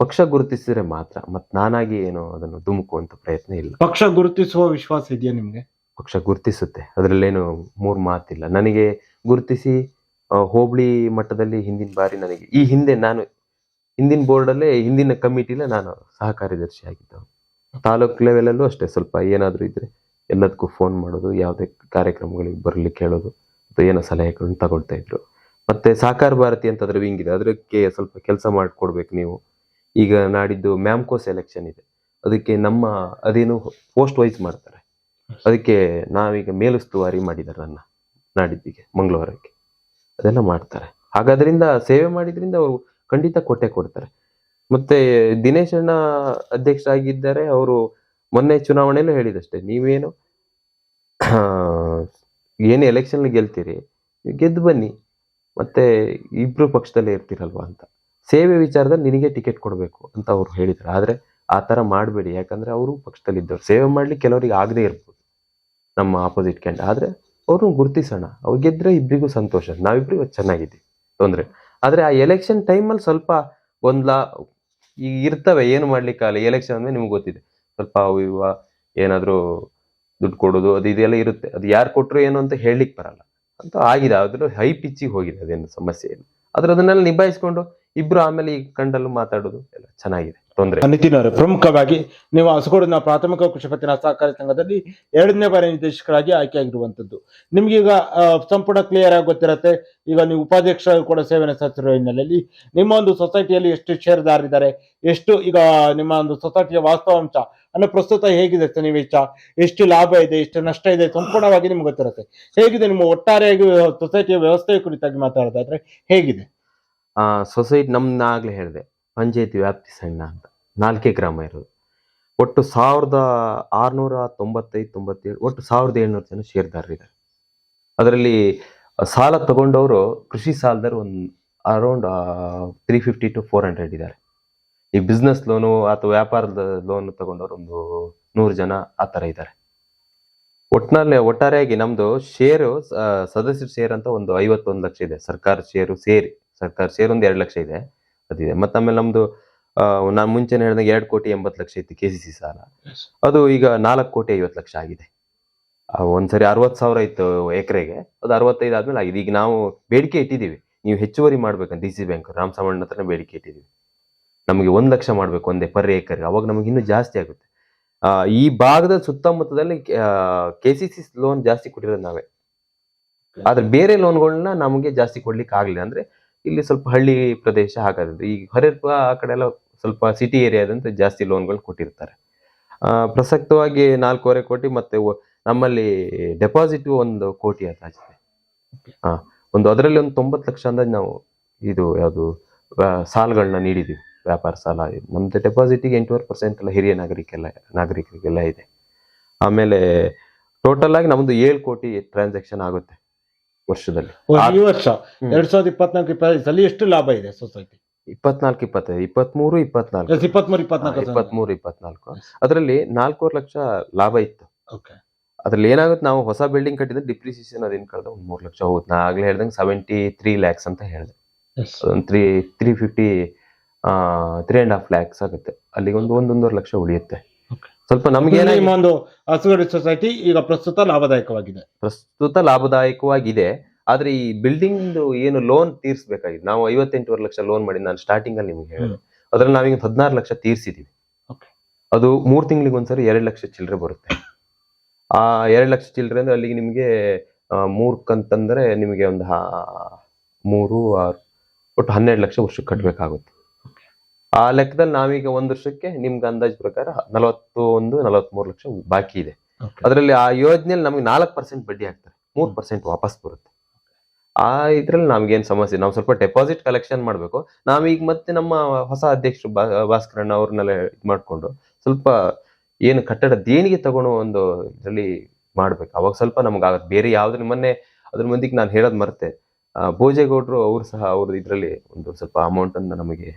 ಪಕ್ಷ ಗುರುತಿಸಿದ್ರೆ ಮಾತ್ರ ಮತ್ತು ನಾನಾಗಿ ಏನೋ ಅದನ್ನು ಧುಮುಕುವಂಥ ಪ್ರಯತ್ನ ಇಲ್ಲ. ಪಕ್ಷ ಗುರುತಿಸುವ ವಿಶ್ವಾಸ ಇದೆಯಾ ನಿಮಗೆ? ಪಕ್ಷ ಗುರುತಿಸುತ್ತೆ. ಅದರಲ್ಲೇನು ಮೂರು ಮಾತಿಲ್ಲ. ನನಗೆ ಗುರುತಿಸಿ ಹೋಬಳಿ ಮಟ್ಟದಲ್ಲಿ ಹಿಂದಿನ ಬಾರಿ ನನಗೆ ಈ ಹಿಂದೆ ನಾನು ಹಿಂದಿನ ಬೋರ್ಡಲ್ಲೇ ಹಿಂದಿನ ಕಮಿಟಿಲೇ ನಾನು ಸಹ ಕಾರ್ಯದರ್ಶಿ ಆಗಿದ್ದ ತಾಲೂಕ್ ಲೆವೆಲಲ್ಲೂ ಅಷ್ಟೇ ಸ್ವಲ್ಪ ಏನಾದರೂ ಇದ್ರೆ ಎಲ್ಲದಕ್ಕೂ ಫೋನ್ ಮಾಡೋದು ಯಾವುದೇ ಕಾರ್ಯಕ್ರಮಗಳಿಗೆ ಬರಲಿಕ್ಕೆ ಹೇಳೋದು ಅಥವಾ ಏನೋ ಸಲಹೆಗಳನ್ನು ತಗೊಳ್ತಾ ಇದ್ರು. ಮತ್ತೆ ಸಾಕಾರ ಭಾರತಿ ಅಂತ ಅದ್ರ ವಿಂಗ್ ಇದೆ. ಅದಕ್ಕೆ ಸ್ವಲ್ಪ ಕೆಲಸ ಮಾಡಿಕೊಡ್ಬೇಕು ನೀವು. ಈಗ ನಾಡಿದ್ದು ಮ್ಯಾಮ್ಕೋ ಸೆಲೆಕ್ಷನ್ ಇದೆ. ಅದಕ್ಕೆ ನಮ್ಮ ಅದೇನು ಪೋಸ್ಟ್ ವೈಸ್ ಮಾಡ್ತಾರೆ. ಅದಕ್ಕೆ ನಾವೀಗ ಮೇಲುಸ್ತುವಾರಿ ಮಾಡಿದ್ದಾರೆ ನನ್ನ ನಾಡಿದ್ದಿಗೆ, ಮಂಗಳವಾರಕ್ಕೆ. ಅದೆಲ್ಲ ಮಾಡ್ತಾರೆ. ಹಾಗಾದ್ರಿಂದ ಸೇವೆ ಮಾಡಿದ್ರಿಂದ ಅವರು ಖಂಡಿತ ಕೊಟ್ಟೆ ಕೊಡ್ತಾರೆ. ಮತ್ತೆ ದಿನೇಶ್ ಅಣ್ಣ ಅಧ್ಯಕ್ಷರಾಗಿದ್ದಾರೆ. ಅವರು ಮೊನ್ನೆ ಚುನಾವಣೆಯಲ್ಲೂ ಹೇಳಿದಷ್ಟೇ, ನೀವೇನು ಏನು ಎಲೆಕ್ಷನ್ ಗೆಲ್ತೀರಿ, ಗೆದ್ದು ಬನ್ನಿ. ಮತ್ತೆ ಇಬ್ಬರು ಪಕ್ಷದಲ್ಲೇ ಇರ್ತೀರಲ್ವ ಅಂತ. ಸೇವೆ ವಿಚಾರದಲ್ಲಿ ನಿನಗೆ ಟಿಕೆಟ್ ಕೊಡಬೇಕು ಅಂತ ಅವ್ರು ಹೇಳಿದರು. ಆದ್ರೆ ಆ ಥರ ಮಾಡಬೇಡಿ. ಯಾಕಂದ್ರೆ ಅವರು ಪಕ್ಷದಲ್ಲಿದ್ದವ್ರು ಸೇವೆ ಮಾಡ್ಲಿ ಕೆಲವರಿಗೆ ಆಗದೆ ಇರ್ಬೋದು. ನಮ್ಮ ಆಪೋಸಿಟ್ ಕ್ಯಾಂಡ್ ಆದ್ರೆ ಅವ್ರನ್ನ ಗುರುತಿಸೋಣ. ಅವ್ರು ಗೆದ್ದರೆ ಇಬ್ಬರಿಗೂ ಸಂತೋಷ. ನಾವಿಬ್ರು ಇವತ್ತು ಚೆನ್ನಾಗಿದ್ದೀವಿ. ತೊಂದರೆ ಆದ್ರೆ ಆ ಎಲೆಕ್ಷನ್ ಟೈಮಲ್ಲಿ ಸ್ವಲ್ಪ ಗೊಂದಲ ಈಗ ಇರ್ತವೆ. ಏನು ಮಾಡಲಿಕ್ಕಾಗಲ್ಲ ಎಲೆಕ್ಷನ್ ಅಂದ್ರೆ ನಿಮ್ಗೆ ಗೊತ್ತಿದೆ. ಸ್ವಲ್ಪ ಅವು ಇವ ಏನಾದ್ರು ದುಡ್ಡು ಕೊಡೋದು, ಅದು ಇದೆಲ್ಲ ಇರುತ್ತೆ. ಅದು ಯಾರು ಕೊಟ್ಟರು ಏನು ಅಂತ ಹೇಳಲಿಕ್ಕೆ ಬರಲ್ಲ. ಅಂತ ಆಗಿದೆ ಆದರೂ ಹೈ ಪಿಚ್ಚಿಗೆ ಹೋಗಿದೆ ಅದೇನು ಸಮಸ್ಯೆ ಇಲ್ಲ ಆದ್ರೆ ಅದನ್ನೆಲ್ಲ ನಿಭಾಯಿಸ್ಕೊಂಡು ಇಬ್ರು ಆಮೇಲೆ ಈ ಕಂಡಲ್ಲೂ ಮಾತಾಡೋದು ಎಲ್ಲ ಚೆನ್ನಾಗಿದೆ. ತೊಂದರೆ ನಿತಿನ್ ಅವರು ಪ್ರಮುಖವಾಗಿ ನೀವು ಹಸಗೋಡಿನ ಪ್ರಾಥಮಿಕ ಕೃಷಿ ಪತ್ತಿನ ಸಹಕಾರಿ ಸಂಘದಲ್ಲಿ ಎರಡನೇ ಬಾರಿ ನಿರ್ದೇಶಕರಾಗಿ ಆಯ್ಕೆಯಾಗಿರುವಂತದ್ದು ನಿಮ್ಗೆ ಈಗ ಆ, ಸಂಪೂರ್ಣ ಕ್ಲಿಯರ್ ಆಗಿ ಗೊತ್ತಿರತ್ತೆ ಈಗ ನೀವು ಉಪಾಧ್ಯಕ್ಷ ಕೂಡ ಸೇವೆಯನ್ನು ಸಲ್ಲಿಸಿರುವ ಹಿನ್ನೆಲೆಯಲ್ಲಿ ನಿಮ್ಮ ಒಂದು ಸೊಸೈಟಿಯಲ್ಲಿ ಎಷ್ಟು ಷೇರುದಾರರಿದ್ದಾರೆ ಎಷ್ಟು ಈಗ ನಿಮ್ಮ ಒಂದು ಸೊಸೈಟಿಯ ವಾಸ್ತವಾಂಶ ಅಂದ್ರೆ ಪ್ರಸ್ತುತ ಹೇಗಿದೆ ಸನ್ನಿವೇಶ ಎಷ್ಟು ಲಾಭ ಇದೆ ಎಷ್ಟು ನಷ್ಟ ಇದೆ ಸಂಪೂರ್ಣವಾಗಿ ನಿಮ್ಗೆ ಗೊತ್ತಿರುತ್ತೆ. ಹೇಗಿದೆ ನಿಮ್ಮ ಒಟ್ಟಾರೆಯಾಗಿ ಸೊಸೈಟಿಯ ವ್ಯವಸ್ಥೆಯ ಕುರಿತಾಗಿ ಮಾತಾಡೋದಾದ್ರೆ ಹೇಗಿದೆ? ಸೊಸೈಟಿ ನಮ್ನ ಆಗ್ಲೇ ಹೇಳಿದೆ, ಪಂಚಾಯತಿ ವ್ಯಾಪ್ತಿ ಸಣ್ಣ ಅಂತ. ನಾಲ್ಕೇ ಗ್ರಾಮ ಇರೋದು. ಒಟ್ಟು ಸಾವಿರದ ಆರುನೂರ ತೊಂಬತ್ತೈದು, ತೊಂಬತ್ತೇಳು, ಒಟ್ಟು ಸಾವಿರದ ಏಳ್ನೂರು ಜನ ಶೇರ್ದಾರರಿದ್ದಾರೆ ಅದರಲ್ಲಿ ಸಾಲ ತಗೊಂಡವರು ಕೃಷಿ ಸಾಲದವರು ಒಂದು around three fifty to four hundred ಇದ್ದಾರೆ ಈ ಬಿಸ್ನೆಸ್ ಲೋನು ಅಥವಾ ವ್ಯಾಪಾರದ ಲೋನ್ ತಗೊಂಡವರು ಒಂದು ನೂರು ಜನ ಆ ಥರ ಇದ್ದಾರೆ ಒಟ್ನಲ್ಲಿ ಒಟ್ಟಾರೆಯಾಗಿ ನಮ್ಮದು ಶೇರು ಸದಸ್ಯರ ಶೇರ್ ಅಂತ ಒಂದು ಐವತ್ತೊಂದು ಲಕ್ಷ ಇದೆ. ಸರ್ಕಾರ ಶೇರು ಸೇರಿ. ಸರ್ಕಾರ ಸೇರಿ ಒಂದು ಎರಡು ಲಕ್ಷ ಇದೆ ಅದಿದೆ. ಮತ್ತೆ ಆಮೇಲೆ ನಮ್ದು ನಾನು ಮುಂಚೆನೆ ಹೇಳಿದಾಗ ಎರಡು ಕೋಟಿ ಎಂಬತ್ತು ಲಕ್ಷ ಇತ್ತು ಕೆ ಸಿ ಸಿ ಸಾಲ. ಅದು ಈಗ ನಾಲ್ಕು ಕೋಟಿ ಐವತ್ತು ಲಕ್ಷ ಆಗಿದೆ. ಒಂದ್ಸರಿ ಅರವತ್ತು ಸಾವಿರ ಇತ್ತು ಎಕರೆಗೆ ಅದು ಅರವತ್ತೈದು ಆದ್ಮೇಲೆ ಆಗಿದೆ. ಈಗ ನಾವು ಬೇಡಿಕೆ ಇಟ್ಟಿದ್ದೀವಿ. ನೀವು ಹೆಚ್ಚುವರಿ ಮಾಡ್ಬೇಕಂತ D C bank Ram Samanna ಹತ್ರ ಬೇಡಿಕೆ ಇಟ್ಟಿದ್ದೀವಿ. ನಮಗೆ ಒಂದು ಲಕ್ಷ ಮಾಡಬೇಕು ಒಂದೇ ಪರ್ ಏಕರ್ಗೆ ಅವಾಗ ನಮಗೆ ಇನ್ನೂ ಜಾಸ್ತಿ ಆಗುತ್ತೆ. ಆ, ಈ ಭಾಗದ ಸುತ್ತಮುತ್ತದಲ್ಲಿ ಕೆ ಸಿ ಸಿ ಲೋನ್ ಜಾಸ್ತಿ ಕೊಟ್ಟಿರೋದು ನಾವೇ. ಆದ್ರೆ ಬೇರೆ ಲೋನ್ಗಳನ್ನ ನಮಗೆ ಜಾಸ್ತಿ ಕೊಡ್ಲಿಕ್ಕೆ ಆಗ್ಲಿಲ್ಲ ಅಂದ್ರೆ ಇಲ್ಲಿ ಸ್ವಲ್ಪ ಹಳ್ಳಿ ಪ್ರದೇಶ ಹಾಗಾದ್ರೆ ಈ ಹೊರಪ ಆ ಕಡೆ ಎಲ್ಲ ಸ್ವಲ್ಪ ಸಿಟಿ ಏರಿಯಾದಂತ ಜಾಸ್ತಿ ಲೋನ್ಗಳು ಕೊಟ್ಟಿರ್ತಾರೆ. ಪ್ರಸಕ್ತವಾಗಿ ನಾಲ್ಕೂವರೆ ಕೋಟಿ ಮತ್ತೆ ನಮ್ಮಲ್ಲಿ ಡೆಪಾಸಿಟ್ ಒಂದು ಕೋಟಿ ಅಂತ ಆಗಿದೆ. ಹಾ ಒಂದು ಅದರಲ್ಲಿ ಒಂದು ತೊಂಬತ್ತು ಲಕ್ಷ ಅಂದಾಜು ನಾವು ಇದು ಯಾವುದು ಸಾಲಗಳನ್ನ ನೀಡಿದೀವಿ. ವ್ಯಾಪಾರ ಸಾಲ, ನಮ್ದು ಡೆಪಾಸಿಟಿಗೆ ಎಂಟೂವರೆ ಪರ್ಸೆಂಟ್ ಎಲ್ಲ ಹಿರಿಯ ನಾಗರಿಕೆಲ್ಲ, ನಾಗರಿಕರಿಗೆಲ್ಲ ಇದೆ. ಆಮೇಲೆ ಟೋಟಲ್ ಆಗಿ ನಮ್ದು ಏಳು ಕೋಟಿ ಟ್ರಾನ್ಸಾಕ್ಷನ್ ಆಗುತ್ತೆ. ವರ್ಷದಲ್ಲಿ. ಈ ವರ್ಷ. ಎರಡ್ ಸಾವಿರದ ಇಪ್ಪತ್ನಾಲ್ಕು ಇಪ್ಪತ್ತೈದಲ್ಲಿ ಎಷ್ಟು ಲಾಭ ಇದೆ ಸೊಸೈಟಿ? ಇಪ್ಪತ್ನಾಲ್ಕು ಇಪ್ಪತ್ತೈದು ಇಪ್ಪತ್ಮೂರು ಇಪ್ಪತ್ನಾಲ್ಕು. ಇಪ್ಪತ್ಮೂರು ಇಪ್ಪತ್ನಾಲ್ಕು ಇಪ್ಪತ್ಮೂರು ಇಪ್ಪತ್ನಾಲ್ಕು. ಅದರಲ್ಲಿ ನಾಲ್ಕೂವರೆ ಲಕ್ಷ ಲಾಭ ಇತ್ತು. ಓಕೆ ಅದ್ರಲ್ಲಿ ಏನಾಗುತ್ತೆ ನಾವು ಹೊಸ ಬಿಲ್ಡಿಂಗ್ ಕಟ್ಟಿದ್ರೆ ಡಿಪ್ರಿಸಿಯೇಷನ್ ಅದೇನು ಕಳೆದ? ಒಂದು ಮೂರು ಲಕ್ಷ ಹೋಗುತ್ತೆ. ನಾ ಆಗ್ಲೇ ಹೇಳ್ದಂಗೆ ಸೆವೆಂಟಿ ತ್ರೀ ಲ್ಯಾಕ್ಸ್ ಅಂತ ಹೇಳಿದೆ. Three three fifty three and half lakhs ಆಗುತ್ತೆ. ಅಲ್ಲಿಗೆ ಒಂದು ಒಂದೊಂದೂವರೆ ಲಕ್ಷ ಉಳಿಯುತ್ತೆ. ಸ್ವಲ್ಪ ನಮ್ಗೆ ಒಂದು ಹಸುಗಡಿ ಸೊಸೈಟಿ ಈಗ ಪ್ರಸ್ತುತ ಲಾಭದಾಯಕವಾಗಿದೆ. ಪ್ರಸ್ತುತ ಲಾಭದಾಯಕವಾಗಿದೆ. ಆದ್ರೆ ಈ ಬಿಲ್ಡಿಂಗ್ ಏನು ಲೋನ್ ತೀರ್ಸ್ಬೇಕಾಗಿದೆ. ನಾವು ಐವತ್ತೆಂಟೂವರೆ ಲಕ್ಷ ಲೋನ್ ಮಾಡಿ ನಾನು ಸ್ಟಾರ್ಟಿಂಗ್ ಅಲ್ಲಿ ನಿಮ್ಗೆ ಹೇಳಿದೆ. ಅದ್ರಲ್ಲಿ ನಾವೀಗ ಹದಿನಾರು ಲಕ್ಷ ತೀರ್ಸಿದೀವಿ. ಅದು ಮೂರ್ ತಿಂಗಳಿಗೆ ಒಂದ್ಸರಿ ಎರಡು ಲಕ್ಷ ಚಿಲ್ಲರೆ ಬರುತ್ತೆ. ಆ ಎರಡು ಲಕ್ಷ ಚಿಲ್ಲರೆ ಅಂದ್ರೆ ಅಲ್ಲಿಗೆ ನಿಮಗೆ ಮೂರ್ ಕಂತಂದ್ರೆ ನಿಮಗೆ ಒಂದು ಮೂರು ಆರು ಒಟ್ಟು ಹನ್ನೆರಡು ಲಕ್ಷ ವರ್ಷಕ್ಕೆ ಕಟ್ಟಬೇಕಾಗುತ್ತೆ ಆ ಲೆಕ್ಕದಲ್ಲಿ ನಾವೀಗ ಒಂದು ವರ್ಷಕ್ಕೆ ನಿಮ್ಗೆ ಅಂದಾಜು ಪ್ರಕಾರ ನಲವತ್ತು ಒಂದು ನಲವತ್ಮೂರು ಲಕ್ಷ ಬಾಕಿ ಇದೆ. ಅದರಲ್ಲಿ ಆ ಯೋಜನೆಯಲ್ಲಿ ನಮ್ಗೆ ನಾಲ್ಕು ಪರ್ಸೆಂಟ್ ಬಡ್ಡಿ ಹಾಕ್ತಾರೆ. ಮೂರ್ ಪರ್ಸೆಂಟ್ ವಾಪಸ್ ಬರುತ್ತೆ. ಆ ಇದ್ರಲ್ಲಿ ನಮ್ಗೇನ್ ಸಮಸ್ಯೆ ನಾವು ಸ್ವಲ್ಪ ಡೆಪಾಸಿಟ್ ಕಲೆಕ್ಷನ್ ಮಾಡ್ಬೇಕು. ನಾವೀಗ ಮತ್ತೆ ನಮ್ಮ ಹೊಸ ಅಧ್ಯಕ್ಷರು ಬಾ ಭಾಸ್ಕರಣ್ಣ ಅವ್ರನ್ನೆಲ್ಲ ಇದು ಮಾಡ್ಕೊಂಡು ಸ್ವಲ್ಪ ಏನು ಕಟ್ಟಡ ದೇಣಿಗೆ ತಗೊಳ್ಳೋ ಒಂದು ಇದರಲ್ಲಿ ಮಾಡ್ಬೇಕು. ಅವಾಗ ಸ್ವಲ್ಪ ನಮ್ಗೆ ಆಗುತ್ತೆ ಬೇರೆ ಯಾವ್ದ್ರ ಮೊನ್ನೆ ಅದ್ರ ಮಂದಿಗೆ ನಾನು ಹೇಳೋದ್ ಮರ್ತೆ. ಭೋಜೇಗೌಡರು ಅವ್ರು ಸಹ ಅವ್ರ ಇದರಲ್ಲಿ ಒಂದು ಸ್ವಲ್ಪ ಅಮೌಂಟ್ ಅನ್ನ ನಮಗೆ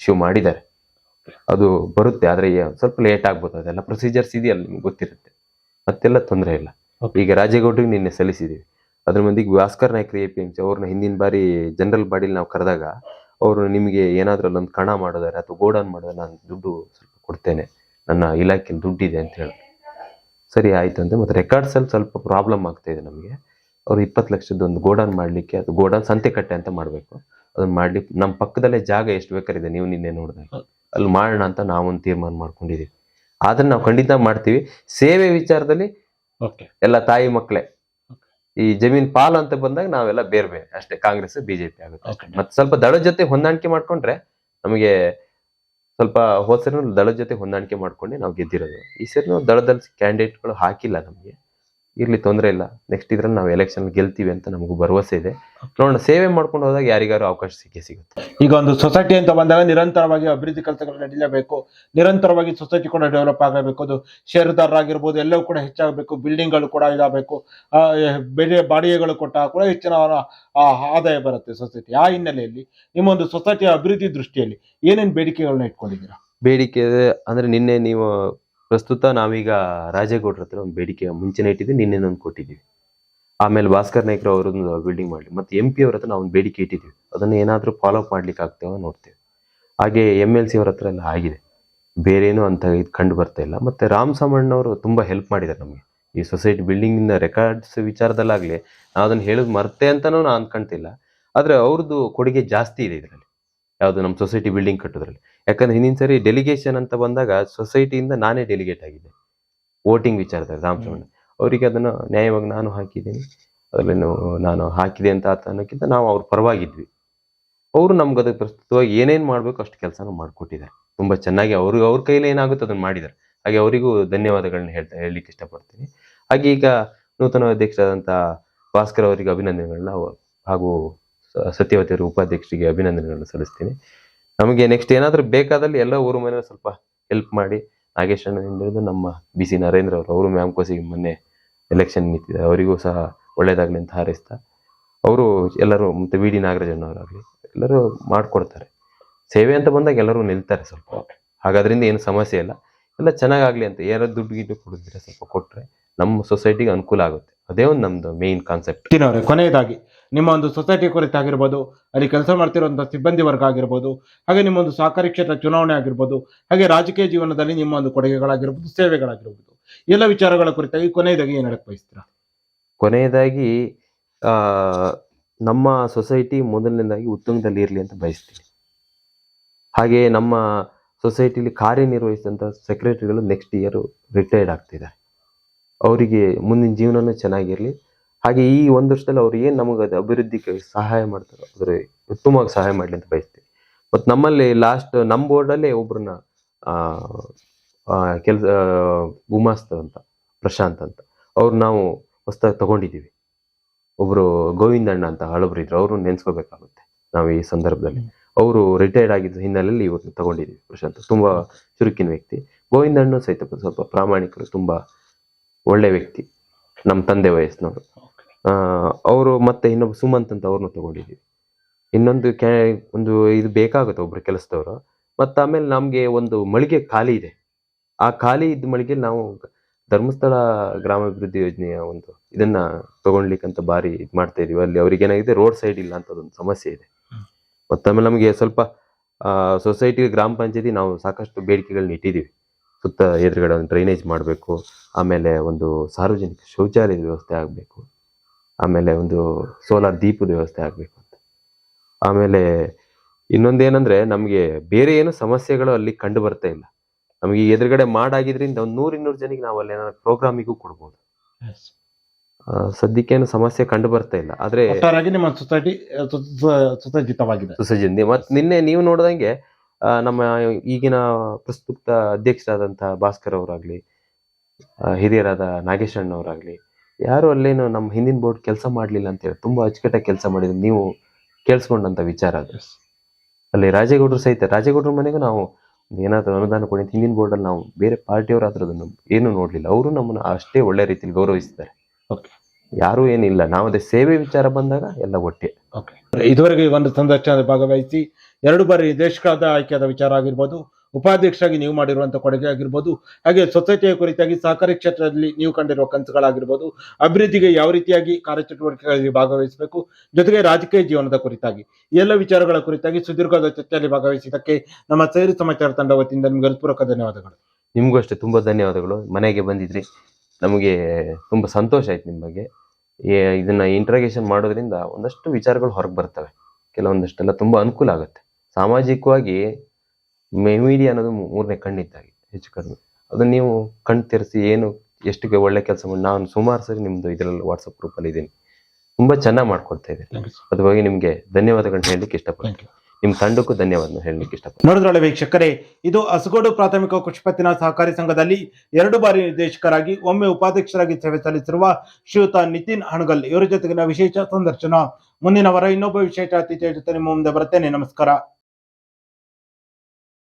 ಇಶ್ಯೂ ಮಾಡಿದ್ದಾರೆ. ಅದು ಬರುತ್ತೆ ಆದರೆ ಸ್ವಲ್ಪ ಲೇಟ್ ಆಗ್ಬೋದು ಅದೆಲ್ಲ ಪ್ರೊಸೀಜರ್ಸ್ ಇದೆಯಲ್ಲ ನಿಮ್ಗೆ ಗೊತ್ತಿರುತ್ತೆ. ಮತ್ತೆಲ್ಲ ತೊಂದರೆ ಇಲ್ಲ. ಈಗ ರಾಜೇಗೌಡರಿಗೆ ನಿನ್ನೆ ಸಲ್ಲಿಸಿದ್ದೀವಿ ಅದ್ರ ಮಂದಿಗೆ ಭಾಸ್ಕರ್ ನಾಯ್ಕರು ಎ ಪಿ ಎಂ ಸಿ ಅವ್ರನ್ನ ಹಿಂದಿನ ಬಾರಿ ಜನರಲ್ ಬಾಡಿಲಿ ನಾವು ಕರೆದಾಗ ಅವರು ನಿಮಗೆ ಏನಾದರೂ ಅಲ್ಲೊಂದು ಕಣ ಮಾಡೋದಾರೆ ಅಥವಾ ಗೋಡನ್ ಮಾಡೋದಾರೆ ನಾನು ದುಡ್ಡು ಸ್ವಲ್ಪ ಕೊಡ್ತೇನೆ. ನನ್ನ ಇಲಾಖೆಯಲ್ಲಿ ದುಡ್ಡಿದೆ ಅಂತ ಹೇಳಿ. ಸರಿ ಆಯ್ತು ಅಂತ ಮತ್ತೆ ರೆಕಾರ್ಡ್ಸಲ್ಲಿ ಸ್ವಲ್ಪ ಪ್ರಾಬ್ಲಮ್ ಆಗ್ತಾ ಇದೆ ನಮಗೆ. ಅವ್ರು ಇಪ್ಪತ್ತು ಲಕ್ಷದ ಒಂದು ಗೋಡನ್ ಮಾಡಲಿಕ್ಕೆ ಅದು ಗೋಡನ್ ಸಂತೆಕಟ್ಟೆ ಅಂತ ಮಾಡಬೇಕು. ಅದನ್ನ ಮಾಡ್ಲಿ ನಮ್ಮ ಪಕ್ಕದಲ್ಲೇ ಜಾಗ ಎಷ್ಟು ಬೇಕಾರಿದೆ ನೀವು ನಿನ್ನೆ ನೋಡಿದಾಗ. ಅಲ್ಲಿ ಮಾಡೋಣ ಅಂತ ನಾವೊಂದು ತೀರ್ಮಾನ ಮಾಡ್ಕೊಂಡಿದೀವಿ. ಅದನ್ನ ನಾವು ಖಂಡಿತ ಮಾಡ್ತೀವಿ. ಸೇವೆ ವಿಚಾರದಲ್ಲಿ ಎಲ್ಲ ತಾಯಿ ಮಕ್ಕಳೇ ಈ ಜಮೀನ್ ಪಾಲು ಅಂತ ಬಂದಾಗ ನಾವೆಲ್ಲ ಬೇರೆ ಬೇರೆ ಅಷ್ಟೇ ಕಾಂಗ್ರೆಸ್ ಬಿಜೆಪಿ ಆಗುತ್ತೆ. ಮತ್ತೆ ಸ್ವಲ್ಪ ದಳದ ಜೊತೆ ಹೊಂದಾಣಿಕೆ ಮಾಡ್ಕೊಂಡ್ರೆ ನಮಗೆ ಸ್ವಲ್ಪ ಹೋದ್ಸರಿ ದಳದ ಜೊತೆ ಹೊಂದಾಣಿಕೆ ಮಾಡ್ಕೊಂಡು ನಾವು ಗೆದ್ದಿರೋದು. ಈ ಸರಿ ನಾವು ದಳದಲ್ಲಿ ಕ್ಯಾಂಡಿಡೇಟ್ಗಳು ಹಾಕಿಲ್ಲ ನಮಗೆ. ಇರ್ಲಿ ತೊಂದರೆ ಇಲ್ಲ. ನೆಕ್ಸ್ಟ್ ಇದ್ರಲ್ಲಿ ನಾವು ಎಲೆಕ್ಷನ್ ಗೆಲ್ತೀವಿ ಅಂತ ನಮಗೂ ಭರವಸೆ ಇದೆ. ನೋಡೋಣ ಸೇವೆ ಮಾಡ್ಕೊಂಡು ಹೋದಾಗ ಯಾರಿಗಾರು ಅವಕಾಶ ಸಿಕ್ಕೇ ಸಿಗುತ್ತೆ. ಈಗ ಒಂದು ಸೊಸೈಟಿ ಅಂತ ಬಂದಾಗ ನಿರಂತರವಾಗಿ ಅಭಿವೃದ್ಧಿ ಕೆಲಸಗಳು ನಡೀಲೇಬೇಕು. ನಿರಂತರವಾಗಿ ಸೊಸೈಟಿ ಕೂಡ ಡೆವಲಪ್ ಆಗಬೇಕು ಅದು ಷೇರುದಾರರಾಗಿರ್ಬೋದು ಎಲ್ಲವೂ ಕೂಡ ಹೆಚ್ಚಾಗಬೇಕು. ಬಿಲ್ಡಿಂಗ್ಗಳು ಕೂಡ ಇದಾಗಬೇಕು. ಬೇರೆ ಬಾಡಿಗೆಗಳು ಕೊಟ್ಟ ಕೂಡ ಹೆಚ್ಚಿನ ಆ, ಆದಾಯ ಬರುತ್ತೆ ಸೊಸೈಟಿ ಆ ಹಿನ್ನೆಲೆಯಲ್ಲಿ ನಿಮ್ಮ ಒಂದು ಸೊಸೈಟಿಯ ಅಭಿವೃದ್ಧಿ ದೃಷ್ಟಿಯಲ್ಲಿ ಏನೇನು ಬೇಡಿಕೆಗಳನ್ನ ಇಟ್ಕೊಂಡಿದ್ದೀರಾ? ಬೇಡಿಕೆ ಅಂದರೆ ನಿನ್ನೆ ನೀವು ಪ್ರಸ್ತುತ ನಾವೀಗ ರಾಜೇಗೌಡರ ಹತ್ರ ಒಂದು ಬೇಡಿಕೆ ಮುಂಚೆನೆ ಇಟ್ಟಿದ್ವಿ ನಿನ್ನೆ ಒಂದು ಕೊಟ್ಟಿದ್ದೀವಿ. ಆಮೇಲೆ ಭಾಸ್ಕರ್ ನಾಯ್ಕರು ಅವರೊಂದು ಬಿಲ್ಡಿಂಗ್ ಮಾಡಲಿ, ಮತ್ತೆ ಎಂ ಪಿ ಅವ್ರ ಹತ್ರ ನಾವು ಒಂದು ಬೇಡಿಕೆ ಇಟ್ಟಿದ್ದೀವಿ. ಅದನ್ನ ಏನಾದರೂ ಫಾಲೋ ಅಪ್ ಮಾಡ್ಲಿಕ್ಕೆ ಆಗ್ತೇವೋ ನೋಡ್ತೇವೆ. ಹಾಗೆ ಎಂ ಎಲ್ ಸಿ ಅವ್ರ ಹತ್ರ ಎಲ್ಲ ಆಗಿದೆ. ಬೇರೇನು ಅಂತ ಇದು ಕಂಡು ಬರ್ತಾ ಇಲ್ಲ. ಮತ್ತೆ ರಾಮ್ ಸಾಮಣ್ಣವರು ತುಂಬಾ ಹೆಲ್ಪ್ ಮಾಡಿದ್ದಾರೆ ನಮಗೆ. ಈ ಸೊಸೈಟಿ ಬಿಲ್ಡಿಂಗಿಂದ ರೆಕಾರ್ಡ್ಸ್ ವಿಚಾರದಲ್ಲಾಗ್ಲಿ ನಾವು ಅದನ್ನು ಹೇಳೋದು ಮರ್ತೆ ಅಂತಲೂ ನಾನು ಅನ್ಕೊಂತಿಲ್ಲ ಆದ್ರೆ ಅವ್ರದ್ದು ಕೊಡುಗೆ ಜಾಸ್ತಿ ಇದೆ ಇದರಲ್ಲಿ. ಯಾವುದು ನಮ್ಮ ಸೊಸೈಟಿ ಬಿಲ್ಡಿಂಗ್ ಕಟ್ಟೋದ್ರಲ್ಲಿ. ಯಾಕಂದ್ರೆ ಹಿಂದಿನ ಸರಿ ಡೆಲಿಗೇಷನ್ ಅಂತ ಬಂದಾಗ ಸೊಸೈಟಿಯಿಂದ ನಾನೇ ಡೆಲಿಗೇಟ್ ಆಗಿದ್ದೆ. ವೋಟಿಂಗ್ ವಿಚಾರದಲ್ಲಿ ರಾಮಚಂದ್ರ ಅವರಿಗೆ ಅದನ್ನು ನ್ಯಾಯವಾಗಿ ನಾನು ಹಾಕಿದ್ದೀನಿ. ಅದರಲ್ಲಿ ನಾನು ಹಾಕಿದೆ ಅಂತ ಅನ್ನೋಕ್ಕಿಂತ ನಾವು ಅವ್ರ ಪರವಾಗಿದ್ವಿ. ಅವರು ನಮ್ಗೆ ಅದಕ್ಕೆ ಪ್ರಸ್ತುತವಾಗಿ ಏನೇನು ಮಾಡಬೇಕು ಅಷ್ಟು ಕೆಲಸನೂ ಮಾಡಿಕೊಟ್ಟಿದ್ದಾರೆ. ತುಂಬ ಚೆನ್ನಾಗಿ ಅವರು ಅವ್ರ ಕೈಲಿ ಏನಾಗುತ್ತೆ ಅದನ್ನು ಮಾಡಿದ್ದಾರೆ. ಹಾಗೆ ಅವರಿಗೂ ಧನ್ಯವಾದಗಳನ್ನ ಹೇಳ್ತಾ ಹೇಳಲಿಕ್ಕೆ ಇಷ್ಟಪಡ್ತೀನಿ. ಹಾಗೆ ಈಗ ನೂತನ ಅಧ್ಯಕ್ಷರಾದಂಥ ಭಾಸ್ಕರ್ ಅವರಿಗೆ ಅಭಿನಂದನೆಗಳನ್ನ ಹಾಗೂ ಸತ್ಯವತಿಯವರು ಸತ್ಯವತಿ ಉಪಾಧ್ಯಕ್ಷರಿಗೆ ಅಭಿನಂದನೆಗಳನ್ನ ಸಲ್ಲಿಸ್ತೀನಿ. ನಮಗೆ ನೆಕ್ಸ್ಟ್ ಏನಾದರೂ ಬೇಕಾದಲ್ಲಿ ಎಲ್ಲ ಊರು ಮನೆ ಸ್ವಲ್ಪ ಹೆಲ್ಪ್ ಮಾಡಿ. ನಾಗೇಶ್ ಹಿಡಿದು ನಮ್ಮ ಬಿ ಸಿ ನರೇಂದ್ರ ಅವರು ಅವರು ಮ್ಯಾಮ್ಕೋಸಿಗೆ ಮೊನ್ನೆ ಎಲೆಕ್ಷನ್ ನಿಂತಿದ್ದಾರೆ. ಅವರಿಗೂ ಸಹ ಒಳ್ಳೇದಾಗಲಿ ಅಂತ ಹಾರೈಸ್ತಾ, ಅವರು ಎಲ್ಲರೂ ಮತ್ತೆ ವಿ ಡಿ ನಾಗರಾಜಣ್ಣವರಾಗಲಿ ಎಲ್ಲರೂ ಮಾಡಿಕೊಡ್ತಾರೆ. ಸೇವೆ ಅಂತ ಬಂದಾಗ ಎಲ್ಲರೂ ನಿಲ್ತಾರೆ ಸ್ವಲ್ಪ. ಹಾಗಾದ್ರಿಂದ ಏನು ಸಮಸ್ಯೆ ಇಲ್ಲ. ಎಲ್ಲ ಚೆನ್ನಾಗಾಗ್ಲಿ ಅಂತ, ಏನಾದ್ರು ದುಡ್ಡು ಗಿಡ್ಡು ಕೊಡಿದ್ರೆ ಸ್ವಲ್ಪ ಕೊಟ್ರೆ ನಮ್ಮ ಸೊಸೈಟಿಗೆ ಅನುಕೂಲ ಆಗುತ್ತೆ. ಅದೇ ಒಂದು ನಮ್ದು ಮೇನ್ ಕಾನ್ಸೆಪ್ಟ್ ಕೊನೆಯದಾಗಿ ನಿಮ್ಮ ಒಂದು ಸೊಸೈಟಿ ಕುರಿತಾಗಿರ್ಬೋದು ಅಲ್ಲಿ ಕೆಲಸ ಮಾಡ್ತಿರುವಂತಹ ಸಿಬ್ಬಂದಿ ವರ್ಗ ಆಗಿರ್ಬೋದು, ಹಾಗೆ ನಿಮ್ಮ ಒಂದು ಸಹಕಾರಿ ಕ್ಷೇತ್ರ ಚುನಾವಣೆ ಆಗಿರ್ಬೋದು, ಹಾಗೆ ರಾಜಕೀಯ ಜೀವನದಲ್ಲಿ ನಿಮ್ಮ ಒಂದು ಕೊಡುಗೆಗಳಾಗಿರ್ಬೋದು, ಸೇವೆಗಳಾಗಿರ್ಬೋದು, ಎಲ್ಲ ವಿಚಾರಗಳ ಕುರಿತಾಗಿ ಕೊನೆಯದಾಗಿ ಏನು ಹೇಳಕ್ ಬಯಸ್ತೀರಾ? ಕೊನೆಯದಾಗಿ ನಮ್ಮ ಸೊಸೈಟಿ ಮೊದಲನೇದಾಗಿ ಉತ್ತುಂಗದಲ್ಲಿ ಇರಲಿ ಅಂತ ಬಯಸ್ತೀನಿ. ಹಾಗೆ ನಮ್ಮ ಸೊಸೈಟಿಲಿ ಕಾರ್ಯನಿರ್ವಹಿಸಿದಂಥ ಸೆಕ್ರೆಟರಿಗಳು ನೆಕ್ಸ್ಟ್ ಇಯರ್ ರಿಟೈರ್ಡ್ ಆಗ್ತಿದ್ದಾರೆ. ಅವರಿಗೆ ಮುಂದಿನ ಜೀವನನೂ ಚೆನ್ನಾಗಿರಲಿ. ಹಾಗೆ ಈ ಒಂದು ವರ್ಷದಲ್ಲಿ ಅವ್ರು ಏನು ನಮಗೆ ಅದು ಅಭಿವೃದ್ಧಿಗೆ ಸಹಾಯ ಮಾಡ್ತಾರೆ, ಅದ್ರ ಉತ್ತಮವಾಗಿ ಸಹಾಯ ಮಾಡಲಿ ಅಂತ ಬಯಸ್ತೀವಿ. ಮತ್ತು ನಮ್ಮಲ್ಲಿ ಲಾಸ್ಟ್ ನಮ್ಮ ಬೋರ್ಡಲ್ಲೇ ಒಬ್ರನ್ನ ಕೆಲಸ ಗುಮಾಸ್ತ ಅಂತ, ಪ್ರಶಾಂತ್ ಅಂತ, ಅವ್ರು ನಾವು ಹೊಸದಾಗಿ ತಗೊಂಡಿದ್ದೀವಿ ಒಬ್ರು ಗೋವಿಂದಣ್ಣ ಅಂತ ಹಳಬ್ರು ಇದ್ರು ಅವರು ನೆನ್ಸ್ಕೋಬೇಕಾಗುತ್ತೆ ನಾವು ಈ ಸಂದರ್ಭದಲ್ಲಿ. ಅವರು ರಿಟೈರ್ಡ್ ಆಗಿದ್ದ ಹಿನ್ನೆಲೆಯಲ್ಲಿ ಇವ್ರನ್ನ ತಗೊಂಡಿದ್ದೀವಿ ಪ್ರಶಾಂತ್. ತುಂಬ ಚುರುಕಿನ ವ್ಯಕ್ತಿ. ಗೋವಿಂದಣ್ಣ ಸಹಿತ ಸ್ವಲ್ಪ ಪ್ರಾಮಾಣಿಕರು, ತುಂಬ ಒಳ್ಳೆ ವ್ಯಕ್ತಿ. ನಮ್ಮ ತಂದೆ ವಯಸ್ಸಿನವರು. ಅವರು ಮತ್ತೆ ಇನ್ನೊಬ್ಬ ಸುಮಂತ್ ಅಂತ ಅವ್ರನ್ನ ತಗೊಂಡಿದ್ದೀವಿ ಇನ್ನೊಂದು ಕ್ಯಾ ಒಂದು ಇದು ಬೇಕಾಗುತ್ತೆ ಒಬ್ರು ಕೆಲಸದವರು. ಮತ್ತು ಆಮೇಲೆ ನಮಗೆ ಒಂದು ಮಳಿಗೆ ಖಾಲಿ ಇದೆ. ಆ ಖಾಲಿ ಇದ್ದ ಮಳಿಗೆ ನಾವು ಧರ್ಮಸ್ಥಳ ಗ್ರಾಮಾಭಿವೃದ್ಧಿ ಯೋಜನೆಯ ಒಂದು ಇದನ್ನ ತಗೊಳ್ಲಿಕ್ಕಂತ ಬಾರಿ ಇದು ಮಾಡ್ತಾ ಇದೀವಿ. ಅಲ್ಲಿ ಅವ್ರಿಗೆ ಏನಾಗಿದೆ ರೋಡ್ ಸೈಡ್ ಇಲ್ಲ ಅಂತ ಒಂದು ಸಮಸ್ಯೆ ಇದೆ. ಮತ್ತೆ ಆಮೇಲೆ ನಮಗೆ ಸ್ವಲ್ಪ ಸೊಸೈಟಿ ಗ್ರಾಮ ಪಂಚಾಯತಿ ನಾವು ಸಾಕಷ್ಟು ಬೇಡಿಕೆಗಳನ್ನ ಇಟ್ಟಿದ್ದೀವಿ ಸುತ್ತ ಎದುರುಗಡೆ ಒಂದು ಡ್ರೈನೇಜ್ ಮಾಡಬೇಕು. ಆಮೇಲೆ ಒಂದು ಸಾರ್ವಜನಿಕ ಶೌಚಾಲಯದ ವ್ಯವಸ್ಥೆ ಆಗಬೇಕು. ಆಮೇಲೆ ಒಂದು ಸೋಲಾರ್ ದೀಪದ ವ್ಯವಸ್ಥೆ ಆಗಬೇಕು ಅಂತ. ಆಮೇಲೆ ಇನ್ನೊಂದೇನಂದ್ರೆ ನಮಗೆ ಬೇರೆ ಏನು ಸಮಸ್ಯೆಗಳು ಅಲ್ಲಿ ಕಂಡು ಬರ್ತಾ ಇಲ್ಲ. ನಮಗೆ ಎದುರುಗಡೆ ಮಾಡಾಗಿದ್ರಿಂದ ಒಂದು ನೂರು ಇನ್ನೂರು ಜನಕ್ಕೆ ನಾವು ಅಲ್ಲಿ ಏನಾದ್ರು ಪ್ರೋಗ್ರಾಮಿಗೂ ಕೊಡ್ಬೋದು. ಸದ್ಯಕ್ಕೇನು ಸಮಸ್ಯೆ ಕಂಡು ಬರ್ತಾ ಇಲ್ಲ. ಆದ್ರೆ ಸೊಸೈಟಿ ಸುಸಜ್ಜಿತವಾಗಿದೆ. ಸುಸಜ್ಜಿತ ಮತ್ ನಿನ್ನೆ ನೀವು ನೋಡ್ದಂಗೆ ಆ, ನಮ್ಮ ಈಗಿನ ಪ್ರಸ್ತುತ ಅಧ್ಯಕ್ಷರಾದಂತಹ ಭಾಸ್ಕರ್ ಅವರಾಗ್ಲಿ ಹಿರಿಯರಾದ ನಾಗೇಶ್ ಅಣ್ಣವರಾಗ್ಲಿ ಯಾರು ಅಲ್ಲೇನು ನಮ್ಮ ಹಿಂದಿನ ಬೋರ್ಡ್ ಕೆಲಸ ಮಾಡಲಿಲ್ಲ ಅಂತ ಹೇಳಿ ತುಂಬಾ ಅಚ್ಚುಕಟ್ಟಾಗಿ ಕೆಲಸ ಮಾಡಿದ್ರು. ನೀವು ಕೇಳಿಸ್ಕೊಂಡಂಥ ವಿಚಾರ ಅದು. ಅಲ್ಲಿ ರಾಜೇಗೌಡರು ಸಹಿತ ರಾಜೇಗೌಡರ ಮನೆಗೂ ನಾವು ಏನಾದರೂ ಅನುದಾನ ಕೊಡಿ ಹಿಂದಿನ ಬೋರ್ಡಲ್ಲಿ ನಾವು ಬೇರೆ ಪಾರ್ಟಿಯವರಾದ್ರೂ ಅದನ್ನು ಏನು ನೋಡಲಿಲ್ಲ. ಅವರು ನಮ್ಮನ್ನು ಅಷ್ಟೇ ಒಳ್ಳೆ ರೀತಿಯಲ್ಲಿ ಗೌರವಿಸ್ತಾರೆ ಓಕೆ ಯಾರು ಏನಿಲ್ಲ. ನಾವು ಅದೇ ಸೇವೆ ವಿಚಾರ ಬಂದಾಗ ಎಲ್ಲ ಒಟ್ಟೆ. ಓಕೆ ಇದುವರೆಗೆ ಈ ಒಂದು ಸಂದರ್ಶನದ ಭಾಗವಹಿಸಿ ಎರಡು ಬಾರಿ ದೇಶಗಳಾದ ಆಯ್ಕೆಯಾದ ವಿಚಾರ ಆಗಿರ್ಬೋದು. ಉಪಾಧ್ಯಕ್ಷರಾಗಿ ನೀವು ಮಾಡಿರುವಂಥ ಕೊಡುಗೆ ಆಗಿರ್ಬೋದು, ಹಾಗೆ ಸೊಸೈಟಿಯ ಕುರಿತಾಗಿ ಸಹಕಾರಿ ಕ್ಷೇತ್ರದಲ್ಲಿ ನೀವು ಕಂಡಿರುವ ಕನಸುಗಳಾಗಿರ್ಬೋದು, ಅಭಿವೃದ್ಧಿಗೆ ಯಾವ ರೀತಿಯಾಗಿ ಕಾರ್ಯಚಟುವಟಿಕೆಗಳಲ್ಲಿ ಭಾಗವಹಿಸಬೇಕು, ಜೊತೆಗೆ ರಾಜಕೀಯ ಜೀವನದ ಕುರಿತಾಗಿ ಎಲ್ಲ ವಿಚಾರಗಳ ಕುರಿತಾಗಿ ಸುದೀರ್ಘದ ಚರ್ಚೆಯಲ್ಲಿ ಭಾಗವಹಿಸಿದ್ದಕ್ಕೆ ನಮ್ಮ ಸೇರಿ ಸಮಾಚಾರ ತಂಡ ವತಿಯಿಂದ ನಿಮಗೆ ಹೃತ್ಪೂರ್ವಕ ಧನ್ಯವಾದಗಳು. ನಿಮಗೂ ಅಷ್ಟೇ ತುಂಬಾ ಧನ್ಯವಾದಗಳು. ಮನೆಗೆ ಬಂದಿದ್ರಿ, ನಮಗೆ ತುಂಬಾ ಸಂತೋಷ ಆಯ್ತು ನಿಮ್ಮ ಬಗ್ಗೆ. ಇದನ್ನ ಇಂಟ್ರಾಗೇಷನ್ ಮಾಡೋದ್ರಿಂದ ಒಂದಷ್ಟು ವಿಚಾರಗಳು ಹೊರಗೆ ಬರ್ತವೆ. ಕೆಲವೊಂದಷ್ಟೆಲ್ಲ ತುಂಬಾ ಅನುಕೂಲ ಆಗುತ್ತೆ. ಸಾಮಾಜಿಕವಾಗಿ ಮೀಡಿಯಾ ಅನ್ನೋದು ಮೂರನೇ ಕಣ್ಣಿದ್ದಾಗಿ ಹೆಚ್ಚು ಕಡಿಮೆ. ಅದು ನೀವು ಕಣ್ ತೆರೆಸಿ ಏನು ಎಷ್ಟು ಒಳ್ಳೆ ಕೆಲಸ ಮಾಡಿ ನಾನು ಸುಮಾರು ಸರಿ ನಿಮ್ದು ಇದರಲ್ಲಿ ವಾಟ್ಸಪ್ ಗ್ರೂಪಲ್ಲಿ ಇದ್ದೀನಿ. ತುಂಬಾ ಚೆನ್ನಾಗಿ ಮಾಡ್ಕೊಡ್ತಾ ಇದ್ದೀನಿ. ಅದ್ರ ಬಗ್ಗೆ ನಿಮ್ಗೆ ಧನ್ಯವಾದಗಳನ್ನ ಹೇಳಲಿಕ್ಕೆ ಇಷ್ಟಪಡ್ತೀನಿ. ನಿಮ್ ತಂಡಕ್ಕೂ ಧನ್ಯವಾದ ಹೇಳಲಿಕ್ಕೆ ಇಷ್ಟಪಡ್ತೀನಿ. ನೋಡಿದ್ರೊಳ್ಳೆ ವೀಕ್ಷಕರೇ ಇದು ಹಸಗೋಡು ಪ್ರಾಥಮಿಕ ಕುಶಪತ್ತಿನ ಸಹಕಾರಿ ಸಂಘದಲ್ಲಿ ಎರಡು ಬಾರಿ ನಿರ್ದೇಶಕರಾಗಿ ಒಮ್ಮೆ ಉಪಾಧ್ಯಕ್ಷರಾಗಿ ಸೇವೆ ಸಲ್ಲಿಸಿರುವ ಶ್ರೀಯುತ ನಿತಿನ್ ಹಣಗಲ್ ಇವರ ಜೊತೆಗಿನ ವಿಶೇಷ ಸಂದರ್ಶನ. ಮುಂದಿನ ವಾರ ಇನ್ನೊಬ್ಬ ವಿಶೇಷ ಅತಿಥಿಯ ಜೊತೆ ನಿಮ್ಮ ಮುಂದೆ ಬರುತ್ತೇನೆ. ನಮಸ್ಕಾರ.